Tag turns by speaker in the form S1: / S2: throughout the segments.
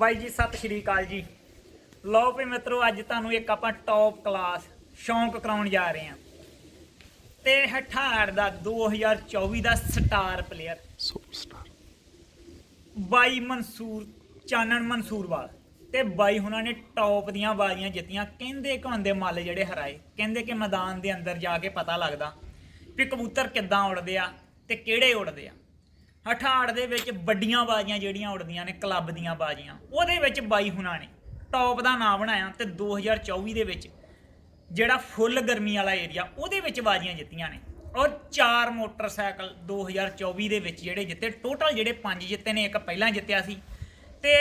S1: ਬਾਈ ਜੀ ਸਤਿ ਸ਼੍ਰੀ ਅਕਾਲ ਜੀ। ਲਓ ਵੀ ਮਿੱਤਰੋ ਅੱਜ ਤੁਹਾਨੂੰ ਇੱਕ ਆਪਾਂ ਟੌਪ ਕਲਾਸ ਸ਼ੌਂਕ ਕਰਾਉਣ ਜਾ ਰਹੇ ਹਾਂ। ਤੇ ਹਠਾੜ ਦਾ 2024 ਦਾ ਸਟਾਰ ਪਲੇਅਰ
S2: ਸੁਪਰਸਟਾਰ
S1: ਬਾਈ ਮਨਸੂਰ ਚਾਨਣ ਮਨਸੂਰਵਾਲ। ਤੇ ਬਾਈ ਹੁਣਾਂ ਨੇ ਟੌਪ ਦੀਆਂ ਬਾਜ਼ੀਆਂ ਜਿੱਤੀਆਂ। ਕਹਿੰਦੇ ਘਾਂਦੇ ਮੱਲ ਜਿਹੜੇ ਹਰਾਏ? ਕਹਿੰਦੇ ਕਿ ਮੈਦਾਨ ਦੇ ਅੰਦਰ ਜਾ ਕੇ ਪਤਾ ਲੱਗਦਾ ਵੀ ਕਬੂਤਰ ਕਿੱਦਾਂ ਉੜਦੇ ਆ ਤੇ ਕਿਹੜੇ ਉੜਦੇ ਆ। ਹਠਾੜ ਦੇ ਵਿੱਚ ਵੱਡੀਆਂ ਬਾਜ਼ੀਆਂ ਜਿਹੜੀਆਂ ਉੜਦੀਆਂ ਨੇ, ਕਲੱਬ ਦੀਆਂ ਬਾਜ਼ੀਆਂ, ਉਹਦੇ ਵਿੱਚ ਬਾਈ ਹੁਣਾਂ ਨੇ। ਟੌਪ ਦਾ ਨਾਮ ਬਣਾਇਆ ਤੇ 2024 ਦੇ ਵਿੱਚ ਜਿਹੜਾ ਫੁੱਲ ਗਰਮੀ ਵਾਲਾ ਏਰੀਆ ਉਹਦੇ ਵਿੱਚ ਬਾਜ਼ੀਆਂ ਜਿੱਤੀਆਂ ਨੇ। ਔਰ ਚਾਰ ਮੋਟਰਸਾਈਕਲ 2024 ਦੇ ਵਿੱਚ ਜਿਹੜੇ ਜਿੱਤੇ ਟੋਟਲ ਜਿਹੜੇ ਪੰਜ ਜਿੱਤੇ ਨੇ, ਇੱਕ ਪਹਿਲਾਂ ਜਿੱਤਿਆ ਸੀ। ਤੇ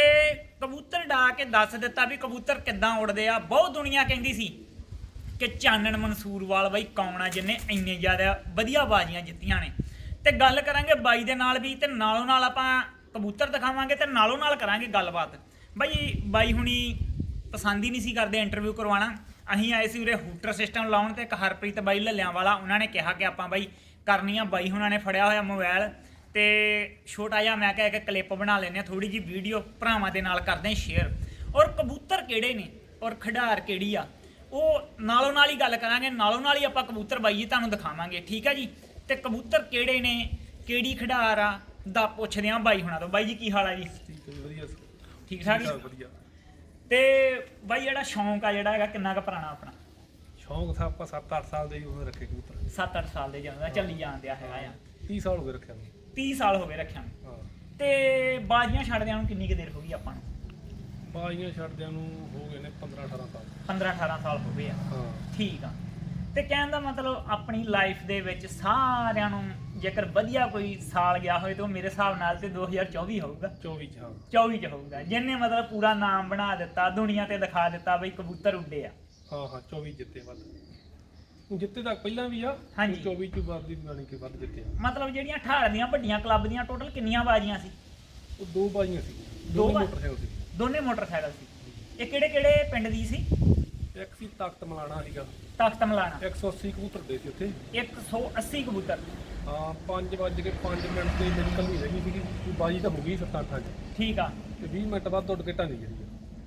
S1: ਕਬੂਤਰ ਡਾ ਕੇ ਦੱਸ ਦਿੱਤਾ ਵੀ ਕਬੂਤਰ ਕਿੱਦਾਂ ਉੜਦੇ ਆ। ਬਹੁਤ ਦੁਨੀਆ ਕਹਿੰਦੀ ਸੀ ਕਿ ਚਾਨਣ ਮਨਸੂਰਵਾਲ ਬਾਈ ਕੌਣ ਆ, ਜਿਹਨੇ ਇੰਨੇ ਜ਼ਿਆਦਾ ਵਧੀਆ ਬਾਜ਼ੀਆਂ ਜਿੱਤੀਆਂ ਨੇ। ਤੇ ਗੱਲ ਕਰਾਂਗੇ ਬਾਈ ਦੇ ਨਾਲ ਵੀ ਤੇ ਨਾਲੋਂ ਨਾਲ ਆਪਾਂ ਕਬੂਤਰ ਦਿਖਾਵਾਂਗੇ ਤੇ ਨਾਲੋਂ ਨਾਲ ਕਰਾਂਗੇ ਗੱਲਬਾਤ। ਬਾਈ ਬਾਈ ਹੁਣੀ ਪਸੰਦ ਹੀ ਨਹੀਂ ਸੀ ਕਰਦੇ ਇੰਟਰਵਿਊ ਕਰਵਾਉਣਾ। ਅਸੀਂ ਆਏ ਸੀ ਉਰੇ ਹੂਟਰ ਸਿਸਟਮ ਲਾਉਣ ਤੇ ਇੱਕ ਹਰਪ੍ਰੀਤ ਬਾਈ ਲੱਲਿਆਂ ਵਾਲਾ ਉਹਨਾਂ ਨੇ ਕਿਹਾ ਕਿ ਆਪਾਂ ਬਾਈ ਕਰਨੀ ਆ ਬਾਈ ਹੁਣਾਂ ਨੇ ਫੜਿਆ ਹੋਇਆ ਮੋਬਾਈਲ ਤੇ ਛੋਟਾ ਜਿਹਾ ਮੈਂ ਕਿਹਾ ਇੱਕ ਕਲਿੱਪ ਬਣਾ ਲੈਨੇ ਆ ਥੋੜੀ ਜੀ ਵੀਡੀਓ ਭਰਾਵਾਂ ਦੇ ਨਾਲ ਕਰਦੇ ਸ਼ੇਅਰ ਔਰ ਕਬੂਤਰ ਕਿਹੜੇ ਨੇ ਔਰ ਖਿਡਾਰ ਕਿਹੜੀ ਆ? ਉਹ ਨਾਲੋਂ ਨਾਲ ਹੀ ਗੱਲ ਕਰਾਂਗੇ, ਨਾਲੋਂ ਨਾਲ ਹੀ ਆਪਾਂ ਕਬੂਤਰ ਬਾਈ ਤੁਹਾਨੂੰ ਦਿਖਾਵਾਂਗੇ, ਠੀਕ ਆ ਜੀ? ਤੇ ਕਬੂਤਰ ਕਿਹੜੇ ਨੇ? ਕਿਹੜੀ ਖਿਡਾਰ ਆ? ਦਾ ਪੁੱਛਦੇ ਆ ਬਾਈ ਹੁਣਾਂ ਤੋਂ। ਬਾਈ ਜੀ ਕੀ ਹਾਲ ਆ ਜੀ?
S2: ਠੀਕ ਹੈ ਜੀ, ਵਧੀਆ
S1: ਠੀਕ ਠਾਕ ਜੀ?
S2: ਵਧੀਆ।
S1: ਤੇ ਬਾਈ ਜਿਹੜਾ ਸ਼ੌਂਕ ਆ ਜਿਹੜਾ ਹੈਗਾ ਕਿੰਨਾ ਕੁ ਪੁਰਾਣਾ ਆਪਣਾ?
S2: ਸ਼ੌਂਕ ਥਾ ਆਪਾਂ 7-8 ਸਾਲ ਦੇ ਹੀ ਉਮਰ ਰੱਖੇ ਕਬੂਤਰ।
S1: 7-8 ਸਾਲ ਦੇ ਜਾਂਦਾ ਚੱਲੀ ਜਾਂਦਿਆ ਹੈਗਾ ਆ।
S2: 30 ਸਾਲ ਹੋ ਗਏ ਰੱਖਿਆ ਨੂੰ।
S1: 30 ਸਾਲ ਹੋ ਗਏ ਰੱਖਿਆ ਨੂੰ।
S2: ਹਾਂ।
S1: ਤੇ ਬਾਜ਼ੀਆਂ ਛੱਡਦਿਆਂ ਨੂੰ ਕਿੰਨੀ ਕੁ ਦੇਰ ਹੋ ਗਈ ਆਪਾਂ ਨੂੰ?
S2: ਬਾਈਆਂ ਛੱਡਦਿਆਂ ਨੂੰ ਹੋ ਗਏ ਨੇ 15-18 ਸਾਲ।
S1: 15-18 ਸਾਲ ਹੋ ਗਏ ਆ।
S2: ਹਾਂ।
S1: ਠੀਕ ਆ। ਤੇ ਕਹਿਣ ਦਾ ਮਤਲਬ ਆਪਣੀ ਲਾਈਫ ਦੇ ਵਿੱਚ ਸਾਰਿਆਂ ਨੂੰ ਜੇਕਰ ਵਧੀਆ ਕੋਈ ਸਾਲ ਗਿਆ ਹੋਵੇ ਤਾਂ ਉਹ ਮੇਰੇ ਹਿਸਾਬ ਨਾਲ ਤੇ 2024 ਹੋਊਗਾ।
S2: 24 ਚ ਹਾਂ
S1: 24 ਚ ਹੋਊਗਾ। ਜਿਹਨੇ ਮਤਲਬ ਪੂਰਾ ਨਾਮ ਬਣਾ ਦਿੱਤਾ ਦੁਨੀਆ ਤੇ ਦਿਖਾ ਦਿੱਤਾ ਬਈ ਕਬੂਤਰ ਉੱਡੇ ਆ।
S2: ਹਾਂ ਹਾਂ 24 ਜਿੱਤੇ ਵੱਧ। ਜਿੱਤੇ ਤਾਂ ਪਹਿਲਾਂ ਵੀ ਆ
S1: ਹਾਂਜੀ।
S2: 24 ਚ ਵੱਧ ਦੀ ਬਣੀ ਕੇ ਵੱਧ ਜਿੱਤੇ ਆ।
S1: ਮਤਲਬ ਜਿਹੜੀਆਂ 18 ਦੀਆਂ ਵੱਡੀਆਂ ਕਲੱਬ ਦੀਆਂ ਟੋਟਲ ਕਿੰਨੀਆਂ ਬਾਜ਼ੀਆਂ ਸੀ?
S2: ਉਹ ਦੋ ਬਾਈਆਂ ਸੀ।
S1: ਦੋ ਬਾ-
S2: ਮੋਟਰਸਾਈਕਲ ਸੀ।
S1: ਦੋਨੇ ਮੋਟਰਸਾਈਕਲ ਸੀ। ਇਹ ਕਿਹੜੇ ਕਿਹੜੇ ਪਿੰਡ ਦੀ ਸੀ?
S2: ਇੱਕ ਸੀ ਤਖਤ ਮਲਾਣਾ ਸੀਗਾ।
S1: ਤਖਤ ਮਲਾਣਾ
S2: 180 ਕਬੂਤਰ ਦੇ ਸੀ ਉੱਥੇ।
S1: 180 ਕਬੂਤਰ।
S2: ਹਾਂ 5 ਵਜੇ ਕੇ 5 ਮਿੰਟ ਤੇ ਮੇਰੀ ਕੱਲੀ ਰਹਿ ਸੀਗੀ। ਵੀ ਬਾਜੀ ਤਾਂ ਹੋ ਗਈ 7-8 ਚ
S1: ਠੀਕ ਆ।
S2: ਤੇ 20 ਮਿੰਟ ਬਾਅਦ ਉੱਡ ਕੇ ਢਾਣੀ ਗਈ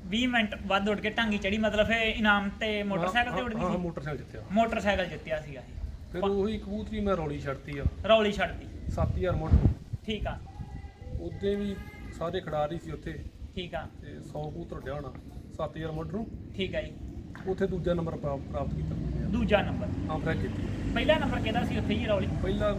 S1: 20 ਮਿੰਟ ਵੱਧ ਉੱਡ ਕੇ ਟਾਂਗੀ ਚੜੀ ਮਤਲਬ ਇਹ ਇਨਾਮ ਤੇ ਮੋਟਰਸਾਈਕਲ ਤੇ
S2: ਹਾਂ,
S1: ਉੱਡਦੀ
S2: ਹਾਂ
S1: ਸੀ?
S2: ਮੋਟਰਸਾਈਕਲ ਜਿੱਤਿਆ।
S1: ਮੋਟਰਸਾਈਕਲ ਜਿੱਤਿਆ ਸੀਗਾ ਇਹ।
S2: ਫਿਰ ਉਹੀ ਕਬੂਤਰੀ ਮੈਂ ਰੌਲੀ ਛੱਡਤੀ ਆ।
S1: ਰੌਲੀ ਛੱਡਦੀ
S2: 7000 ਮੁੱਢ।
S1: ਠੀਕ ਆ।
S2: ਉੱਦੇ ਵੀ ਸਾਰੇ ਖਿਡਾਰੀ ਸੀ ਉੱਥੇ।
S1: ਠੀਕ ਆ।
S2: ਤੇ 100 ਕਬੂਤਰ ਉੱਡਿਆ ਹੋਣਾ। 7000 ਮੁੱਢ ਨੂੰ।
S1: ਠੀਕ ਆ ਜੀ।
S2: ਉੱਥੇ ਦੂਜਾ ਨੰਬਰ ਪ੍ਰਾਪ- ਪ੍ਰਾਪਤ ਕੀਤਾ
S1: ਦੂਜਾ ਨੰਬਰ।
S2: ਹਾਂ ਫ਼ਰਕ ਕੀਤੀ
S1: ਪਹਿਲਾ ਨੰਬਰ ਕਿਹਦਾ ਸੀ ਉੱਥੇ ਹੀ ਰੌਲੀ?
S2: ਪਹਿਲਾ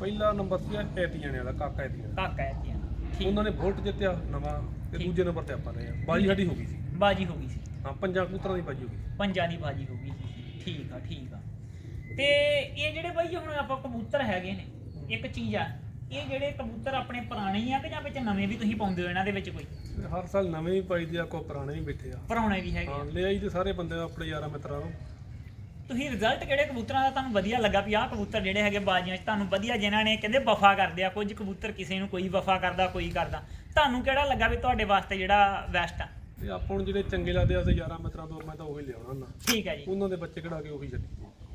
S2: ਪਹਿਲਾ ਨੰਬਰ ਸੀ ਐਤੀਆਣੇ ਵਾਲਾ ਕਾਕਾ ਐਤੀਆਣੇ
S1: ਕਾਕਾ ਹੈ ਜੀ ਠੀਕ।
S2: ਉਹਨਾਂ ਨੇ ਵੋਲਟ ਜਿੱਤਿਆ ਨਵਾਂ ਤੇ
S1: ਠੀਕ।
S2: ਦੂਜੇ ਨੰਬਰ ਤੇ ਆਪਾਂ ਰਹੇ ਆ ਬਾਜੀ ਸਾਡੀ ਹੋ ਗਈ ਸੀ।
S1: ਬਾਜੀ ਹੋ ਗਈ ਸੀ।
S2: ਹਾਂ ਪੰਜਾਂ ਕਬੂਤਰਾਂ ਦੀ ਬਾਜੀ ਹੋ ਗਈ
S1: ਪੰਜਾਂ ਦੀ ਬਾਜੀ ਹੋ ਗਈ ਠੀਕ ਆ ਠੀਕ ਆ। ਤੇ ਇਹ ਜਿਹੜੇ ਬਾਈ ਹੁਣ ਆਪਾਂ ਕਬੂਤਰ ਹੈਗੇ ਨੇ ਇੱਕ ਚੀਜ਼ ਆ। ਇਹ ਜਿਹੜੇ ਕਬੂਤਰ ਆਪਣੇ ਪੁਰਾਣੇ ਹੀ ਆ ਕਿ ਜਾਂ ਵਿੱਚ ਨਵੇਂ ਵੀ ਤੁਸੀਂ ਪਾਉਂਦੇ ਹੋ ਇਹਨਾਂ ਦੇ ਵਿੱਚ ਕੋਈ?
S2: ਹਰ ਸਾਲ ਨਵੇਂ ਵੀ ਪਾਈਦੇ ਆ ਕੋ ਪੁਰਾਣੇ ਵੀ ਬੈਠੇ ਆ।
S1: ਪੁਰਾਣੇ ਵੀ ਹੈਗੇ
S2: ਹਾਂ। ਲੈ ਆਈ ਤੇ ਸਾਰੇ ਬੰਦੇ ਆਪਣੇ ਯਾਰਾਂ ਮਿੱਤਰਾਂ ਨੂੰ।
S1: ਤੁਸੀਂ ਰਿਜ਼ਲਟ ਕਿਹੜੇ ਕਬੂਤਰਾਂ ਦਾ? ਤੁਹਾਨੂੰ ਵਧੀਆ ਲੱਗਾ ਵੀ ਆਹ ਕਬੂਤਰ ਜਿਹੜੇ ਹੈਗੇ ਬਾਜ਼ੀਆਂ 'ਚ ਤੁਹਾਨੂੰ ਵਧੀਆ ਜਿਨ੍ਹਾਂ ਨੇ ਕਹਿੰਦੇ ਵਫਾ ਕਰਦੇ ਆ ਕੁਝ ਕਬੂਤਰ ਕਿਸੇ ਨੂੰ ਕੋਈ ਵਫਾ ਕਰਦਾ ਕੋਈ ਕਰਦਾ। ਤੁਹਾਨੂੰ ਕਿਹੜਾ ਲੱਗਾ ਵੀ ਤੁਹਾਡੇ ਵਾਸਤੇ ਜਿਹੜਾ ਬੈਸਟ ਆ?
S2: ਤੇ ਆਪਾਂ ਨੂੰ ਜਿਹੜੇ ਚੰਗੇ ਲੱਗਦੇ ਆ ਤੇ ਯਾਰਾਂ ਮਿੱਤਰਾਂ ਤੋਂ ਮੈਂ ਤਾਂ ਉਹੀ ਲਿਆਉਣਾ ਹੁੰਦਾ।
S1: ਠੀਕ ਹੈ ਜੀ।
S2: ਉਹਨਾਂ ਦੇ ਬੱਚੇ ਕਢਾ ਕੇ ਉਹੀ ਛੱਡੀ।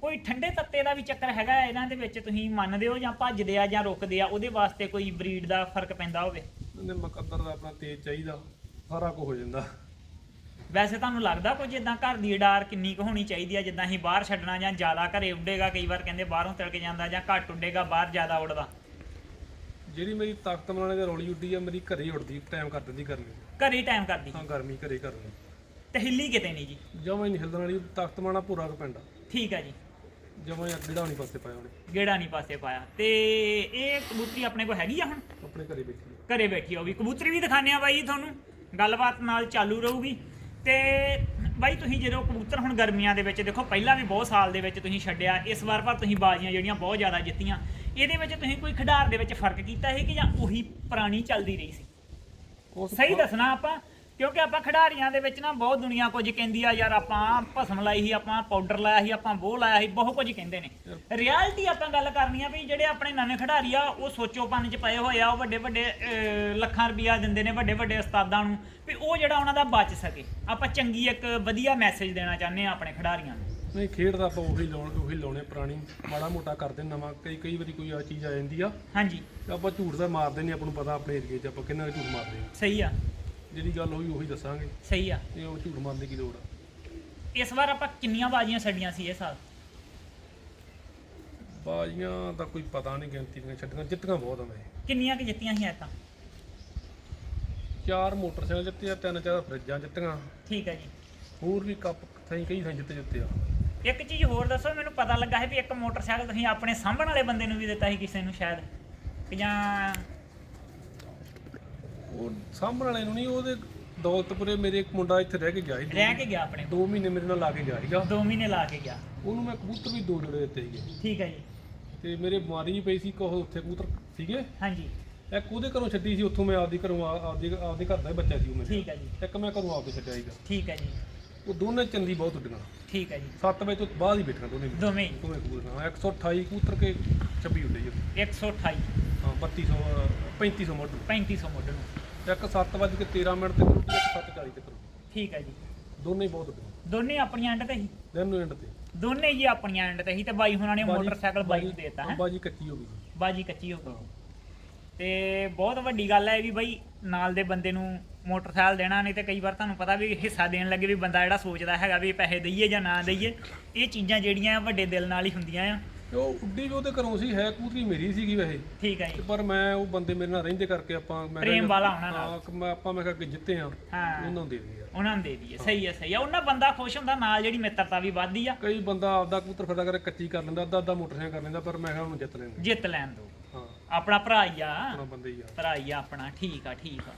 S1: ਕੋਈ ਠੰਡੇ ਤੱਤੇ ਦਾ ਵੀ ਚੱਕਰ ਹੈਗਾ ਇਹਨਾਂ ਦੇ ਵਿੱਚ ਤੁਸੀਂ ਮੰਨਦੇ ਹੋ ਜਾਂ ਭੱਜਦੇ ਆ ਜਾਂ ਰੁਕਦੇ ਆ ਉਹਦੇ ਵਾਸਤੇ ਕੋਈ ਬਰੀਡ ਦਾ ਫ਼ਰਕ ਪੈਂਦਾ ਹੋਵੇ?
S2: ਉਹਨੇ ਮੁਕੱਦਰ ਦਾ ਆਪਣਾ ਤੇਜ਼ ਚਾਹੀਦਾ ਸਾਰਾ ਕੁਝ ਹੋ ਜਾਂਦਾ।
S1: ਵੈਸੇ ਤੁਹਾਨੂੰ ਲੱਗਦਾ ਕੁਝ ਇਦਾਂ ਘਰ ਦੀ ਡਾਰ ਕਿੰਨੀ ਕੁ ਹੋਣੀ ਚਾਹੀਦੀ ਆ ਜਿੱਦਾਂ ਅਸੀਂ ਬਾਹਰ ਛੱਡਣਾ ਜਾਂ ਜ਼ਿਆਦਾ ਘਰੇ ਉੱਡੇਗਾ ਕਈ ਵਾਰ ਕਹਿੰਦੇ ਬਾਹਰੋਂ ਤਿਲਕ ਜਾਂਦਾ ਜਾਂ ਘੱਟ ਉੱਡੇਗਾ ਬਾਹਰ ਜ਼ਿਆਦਾ ਉੱਡਦਾ?
S2: ਜਿਹੜੀ ਮੇਰੀ ਤਾਕਤ ਮਲਾਣੇ ਦੇ ਰੌਲੀ ਉੱਡੀ ਆ ਮੇਰੀ ਘਰੇ ਹੀ ਉੱਡਦੀ ਟਾਈਮ ਕਰ ਦਿੰਦੀ ਗਰਮੀ।
S1: ਘਰੇ ਟਾਈਮ ਕਰਦੀ?
S2: ਹਾਂ ਗਰਮੀ ਘਰੇ ਕਰਨੀ।
S1: ਤੇ ਹਿੱਲੀ ਕਿਤੇ ਨਹੀਂ ਜੀ?
S2: ਜਮਾਂ ਹੀ ਨਹੀਂ ਹਿਲਦਣ ਵਾਲੀ ਤਾਕਤ ਮਲਾਣਾ ਪੂਰਾ ਆ।
S1: ਠੀਕ ਹੈ ਜੀ।
S2: ਜਮਾਂ ਹੀ ਅੱਗੇ ਨਹੀਂ ਪਾਸੇ ਪਾਇਆ ਉਹਨੇ।
S1: ਗੇੜਾ ਨਹੀਂ ਪਾਸੇ ਪਾਇਆ। ਤੇ ਇਹ ਕਬੂਤਰੀ ਆਪਣੇ ਕੋਲ ਹੈਗੀ ਆ ਹੁਣ?
S2: ਆਪਣੇ ਘਰੇ ਬੈਠੀ।
S1: ਘਰੇ ਬੈਠੀ ਉਹ ਵੀ। ਕਬੂਤਰੀ ਵੀ ਦਿਖਾਣੇ ਆ ਬਾਈ ਜੀ ਤੁਹਾਨੂੰ। ਗੱਲਬਾਤ ਨਾਲ ਚਾਲੂ ਰਹੂਗੀ। ਤੇ ਬਾਈ ਤੁਸੀਂ ਜਦੋਂ ਕਬੂਤਰ ਹੁਣ ਗਰਮੀਆਂ ਦੇ ਵਿੱਚ ਦੇਖੋ ਪਹਿਲਾਂ ਵੀ ਬਹੁਤ ਸਾਲ ਦੇ ਵਿੱਚ ਤੁਸੀਂ ਛੱਡਿਆ। ਇਸ ਵਾਰ ਪਰ ਤੁਸੀਂ ਬਾਜ਼ੀਆਂ ਜਿਹੜੀਆਂ ਬਹੁਤ ਜ਼ਿਆਦਾ ਜਿੱਤੀਆਂ। ਇਹਦੇ ਵਿੱਚ ਤੁਸੀਂ ਕੋਈ ਖਿਡਾਰ ਦੇ ਵਿੱਚ ਫ਼ਰਕ ਕੀਤਾ ਹੈ ਕਿ ਜਾਂ ਉਹੀ ਪੁਰਾਣੀ ਚੱਲਦੀ ਰਹੀ ਸੀ?
S2: ਉਸ
S1: ਸਹੀ ਦੱਸਣਾ ਆਪਾਂ। ਕਿਉਂਕਿ ਆਪਾਂ ਖਿਡਾਰੀਆਂ ਦੇ ਵਿੱਚ ਨਾ ਬਹੁਤ ਦੁਨੀਆ ਕੁਝ ਕਹਿੰਦੀ ਆ ਯਾਰ ਆਪਾਂ ਭਸਮ ਲਾਈ ਸੀ ਆਪਾਂ ਪਾਊਡਰ ਲਾਇਆ ਸੀ ਆਪਾਂ ਬੋਹ ਲਾਇਆ ਸੀ ਬਹੁਤ ਕੁਝ ਕਹਿੰਦੇ ਨੇ। ਰਿਐਲਿਟੀ ਆਪਾਂ ਗੱਲ ਕਰਨੀ ਆ ਵੀ ਜਿਹੜੇ ਆਪਣੇ ਨਵੇਂ ਖਿਡਾਰੀ ਆ ਉਹ ਸੋਚੋਪਨ ਚ ਪਏ ਹੋਏ ਆ ਉਹ ਵੱਡੇ ਵੱਡੇ ਲੱਖਾਂ ਰੁਪਈਆ ਦਿੰਦੇ ਨੇ ਵੱਡੇ ਵੱਡੇ ਉਸਤਾਦਾਂ ਨੂੰ ਵੀ ਉਹ ਜਿਹੜਾ ਉਹਨਾਂ ਦਾ ਬਚ ਸਕੇ। ਆਪਾਂ ਚੰਗੀ ਇੱਕ ਵਧੀਆ ਮੈਸੇਜ ਦੇਣਾ ਚਾਹੁੰਦੇ ਆ ਆਪਣੇ ਖਿਡਾਰੀਆਂ ਨੂੰ।
S2: ਨਹੀਂ ਖੇਡ ਦਾ ਆਪਾਂ ਉਹੀ ਲਾਉਣ ਉਹੀ ਲਾਉਣੇ ਪੁਰਾਣੀ ਮਾੜਾ ਮੋਟਾ ਕਰਦੇ ਨਵਾਂ ਕਈ ਕਈ ਵਾਰੀ ਕੋਈ ਆ ਚੀਜ਼ ਆ ਜਾਂਦੀ ਆ।
S1: ਹਾਂਜੀ।
S2: ਤੇ ਆਪਾਂ ਝੂਠ ਦਾ ਮਾਰਦੇ ਨਹੀਂ ਆਪਾਂ ਨੂੰ ਪਤਾ ਆਪਣੇ ਏਰੀਏ 'ਚ ਆਪਾਂ ਕਿੰਨਾ ਝੂਠ ਮਾਰਦੇ ਆ।
S1: ਸਹੀ ਆ।
S2: ਜਿਹੜੀ ਗੱਲ ਹੋਈ ਉਹੀ ਦੱਸਾਂਗੇ।
S1: ਸਹੀ ਆ।
S2: ਇਹ ਉਹ ਝੂਠ ਮਾਰਨ ਦੀ ਕੀ ਲੋੜ ਆ?
S1: ਇਸ ਵਾਰ ਆਪਾਂ ਕਿੰਨੀਆਂ ਬਾਜ਼ੀਆਂ ਛੱਡੀਆਂ ਸੀ ਇਹ ਸਾਲ?
S2: ਬਾਜ਼ੀਆਂ ਦਾ ਕੋਈ ਪਤਾ ਨਹੀਂ ਗਿਣਤੀ ਦੀਆਂ ਛੱਡੀਆਂ। ਜਿੱਤੀਆਂ ਬਹੁਤ ਆ ਮੈਂ।
S1: ਕਿੰਨੀਆਂ ਕਿ ਜਿੱਤੀਆਂ ਸੀ ਐਤਾਂ
S2: ਚਾਰ ਮੋਟਰਸਾਈਕਲ ਜਿੱਤੇ ਆ ਤਿੰਨ ਚਾਰ ਫਰਿੱਜਾਂ ਜਿੱਤੀਆਂ।
S1: ਠੀਕ ਹੈ ਜੀ।
S2: ਹੋਰ ਵੀ ਕੱਪ ਥਾਈ ਕਈ ਥਾਈ ਜਿੱਤੇ ਜਿੱਤੇ ਆ।
S1: ਇੱਕ ਚੀਜ਼ ਹੋਰ ਦੱਸੋ ਮੈਨੂੰ ਪਤਾ ਲੱਗਾ ਹੈ ਵੀ ਇੱਕ ਮੋਟਰਸਾਈਕਲ ਤੁਸੀਂ ਆਪਣੇ ਸਾਂਭਣ ਵਾਲੇ ਬੰਦੇ ਨੂੰ ਵੀ ਦਿੱਤਾ ਸੀ ਕਿਸੇ ਨੂੰ ਸ਼ਾਇਦ। ਕਿ ਜਾਂ
S2: ਉਹ ਸਾਹਮਣੇ ਵਾਲੇ ਨੂੰ ਨਹੀਂ ਉਹਦੇ ਦੌਲਤਪੁਰੇ ਮੇਰੇ ਇੱਕ ਮੁੰਡਾ ਇੱਥੇ ਰਹਿ ਕੇ ਗਿਆ ਸੀ।
S1: ਰਹਿ ਕੇ ਗਿਆ ਆਪਣੇ।
S2: ਦੋ ਮਹੀਨੇ ਮੇਰੇ ਨਾਲ ਲਾ ਕੇ ਗਿਆ ਸੀਗਾ।
S1: ਦੋ ਮਹੀਨੇ ਲਾ ਕੇ ਗਿਆ।
S2: ਉਹਨੂੰ ਮੈਂ ਕਬੂਤਰ ਵੀ ਦੋ ਜੋੜੇ ਦਿੱਤੇ ਸੀਗੇ।
S1: ਠੀਕ ਹੈ ਜੀ।
S2: ਤੇ ਮੇਰੇ ਬਿਮਾਰੀ ਵੀ ਪਈ ਸੀ ਕੋਹ ਉੱਥੇ ਕਬੂਤਰ ਸੀਗੇ।
S1: ਹਾਂਜੀ।
S2: ਇੱਕ ਉਹਦੇ ਘਰੋਂ ਛੱਡੀ ਸੀ ਉੱਥੋਂ ਮੈਂ ਆਪਦੀ ਘਰੋਂ ਆ- ਆਪਦੀ ਆਪਦੇ ਘਰ ਦਾ ਹੀ ਬੱਚਾ ਸੀ ਉਹ ਮੇਰੇ।
S1: ਠੀਕ ਹੈ ਜੀ।
S2: ਇੱਕ ਮੈਂ ਘਰੋਂ ਆਪੇ ਛੱਡਿਆ ਸੀਗਾ।
S1: ਠੀਕ ਹੈ ਜੀ।
S2: ਉਹ ਦੋਨੇ ਚੰਦੀ ਬਹੁਤ ਉੱਡੀਆਂ।
S1: ਠੀਕ ਹੈ ਜੀ।
S2: 7 ਵਜੇ ਤੋਂ ਬਾਅਦ ਹੀ ਬੈਠੀਆਂ ਦੋਨੇ। ਵੀ।
S1: ਦੋਵੇਂ।
S2: ਦੋਵੇਂ ਕਬੂਤਰ ਹਾਂ 128 ਕਬੂਤਰ ਕੇ 26 ਉੱਡੇ ਜੀ।
S1: 128
S2: ਹਾਂ 3200 3500 ਮੋਢ
S1: 3500 ਮੁੱਢ ਨੂੰ
S2: ਇੱਕ 7 ਵਜੇ ਕੇ 13 ਮਿੰਟ ਤੇ ਕਰੂਗੀ ਇੱਕ 7:40 ਤੇ ਕਰੂਗੀ।
S1: ਠੀਕ ਹੈ ਜੀ।
S2: ਦੋਨੇ ਹੀ ਬਹੁਤ
S1: ਦੋਨੇ ਆਪਣੀਆਂ ਐਂਡ ਤੇ ਹੀ?
S2: ਦਿਨ ਨੂੰ ਐਂਡ ਤੇ।
S1: ਦੋਨੇ ਜੀ ਆਪਣੀਆਂ ਐਂਡ ਤੇ ਹੀ ਤੇ ਬਾਈ ਹੁਣਾਂ ਨੇ
S2: ਬਾਜੀ-
S1: ਮੋਟਰਸਾਈਕਲ ਬਾਈ ਨੂੰ ਦੇਤਾ ਹੈ
S2: ਬਾਜੀ ਕੱਚੀ ਹੋ ਗਈ
S1: ਬਾਜੀ ਕੱਚੀ ਹੋ ਗਈ। ਤੇ ਬਹੁਤ ਵੱਡੀ ਗੱਲ ਹੈ ਵੀ ਬਈ ਨਾਲ ਦੇ ਬੰਦੇ ਨੂੰ ਮੋਟਰਸਾਈਕਲ ਦੇਣਾ ਨਹੀਂ ਤੇ ਕਈ ਵਾਰ ਤੁਹਾਨੂੰ ਪਤਾ ਵੀ ਹਿੱਸਾ ਦੇਣ ਲੱਗੇ ਵੀ ਬੰਦਾ ਜਿਹੜਾ ਸੋਚਦਾ ਹੈਗਾ ਵੀ ਪੈਸੇ ਦਈਏ ਜਾਂ ਨਾ ਦਈਏ। ਇਹ ਚੀਜ਼ਾਂ ਜਿਹੜੀਆਂ ਵੱਡੇ ਦਿਲ ਨਾਲ ਹੀ ਹੁੰਦੀਆਂ ਆ।
S2: ਤੇ ਉਹ ਉੱਡੀ ਵੀ ਉਹਦੇ ਘਰੋਂ ਸੀ ਹੈ ਕਬੂਤਰੀ ਮੇਰੀ ਸੀਗੀ ਵੈਸੇ।
S1: ਠੀਕ ਹੈ ਜੀ।
S2: ਪਰ ਮੈਂ ਉਹ ਬੰਦੇ ਮੇਰੇ ਨਾਲ ਰਹਿੰਦੇ ਕਰਕੇ ਆਪਾਂ ਮੈਂ
S1: ਪ੍ਰੇਮ ਵਾਲਾ ਉਹਨਾਂ ਨਾਲ।
S2: ਮੈਂ ਆਪਾਂ ਮੈਂ ਕਿਹਾ ਕਿ ਜਿੱਤੇ ਆ
S1: ਹਾਂ।
S2: ਉਹਨਾਂ ਨੂੰ ਦੇ ਦੇ ਯਾਰ।
S1: ਉਹਨਾਂ ਨੂੰ ਦੇ ਦਈਏ ਸਹੀ ਹੈ ਸਹੀ ਹੈ। ਉਹਨਾਂ ਬੰਦਾ ਖੁਸ਼ ਹੁੰਦਾ ਨਾਲ ਜਿਹੜੀ ਮਿੱਤਰਤਾ ਵੀ ਵੱਧਦੀ ਆ।
S2: ਕਈ ਬੰਦਾ ਆਪਦਾ ਕਬੂਤਰ ਫਿਰਦਾ ਕਰੇ ਕੱਚੀ ਕਰ ਲੈਂਦਾ ਅੱਧਾ ਅੱਧਾ ਮੋਟਰਸਾਈਕਲ ਕਰ ਲੈਂਦਾ ਪਰ ਮੈਂ ਕਿਹਾ ਉਹਨੂੰ ਜਿੱਤ ਲੈਂਦੇ
S1: ਜਿੱਤ ਲੈਣ ਦੋ।
S2: ਹਾਂ।
S1: ਆਪਣਾ ਭਰਾ ਹੀ ਆ।
S2: ਆਪਣਾ ਬੰਦੇ ਹੀ ਆ।
S1: ਭਰਾ ਹੀ ਆ ਆਪਣਾ ਠੀਕ ਆ ਠੀਕ ਆ।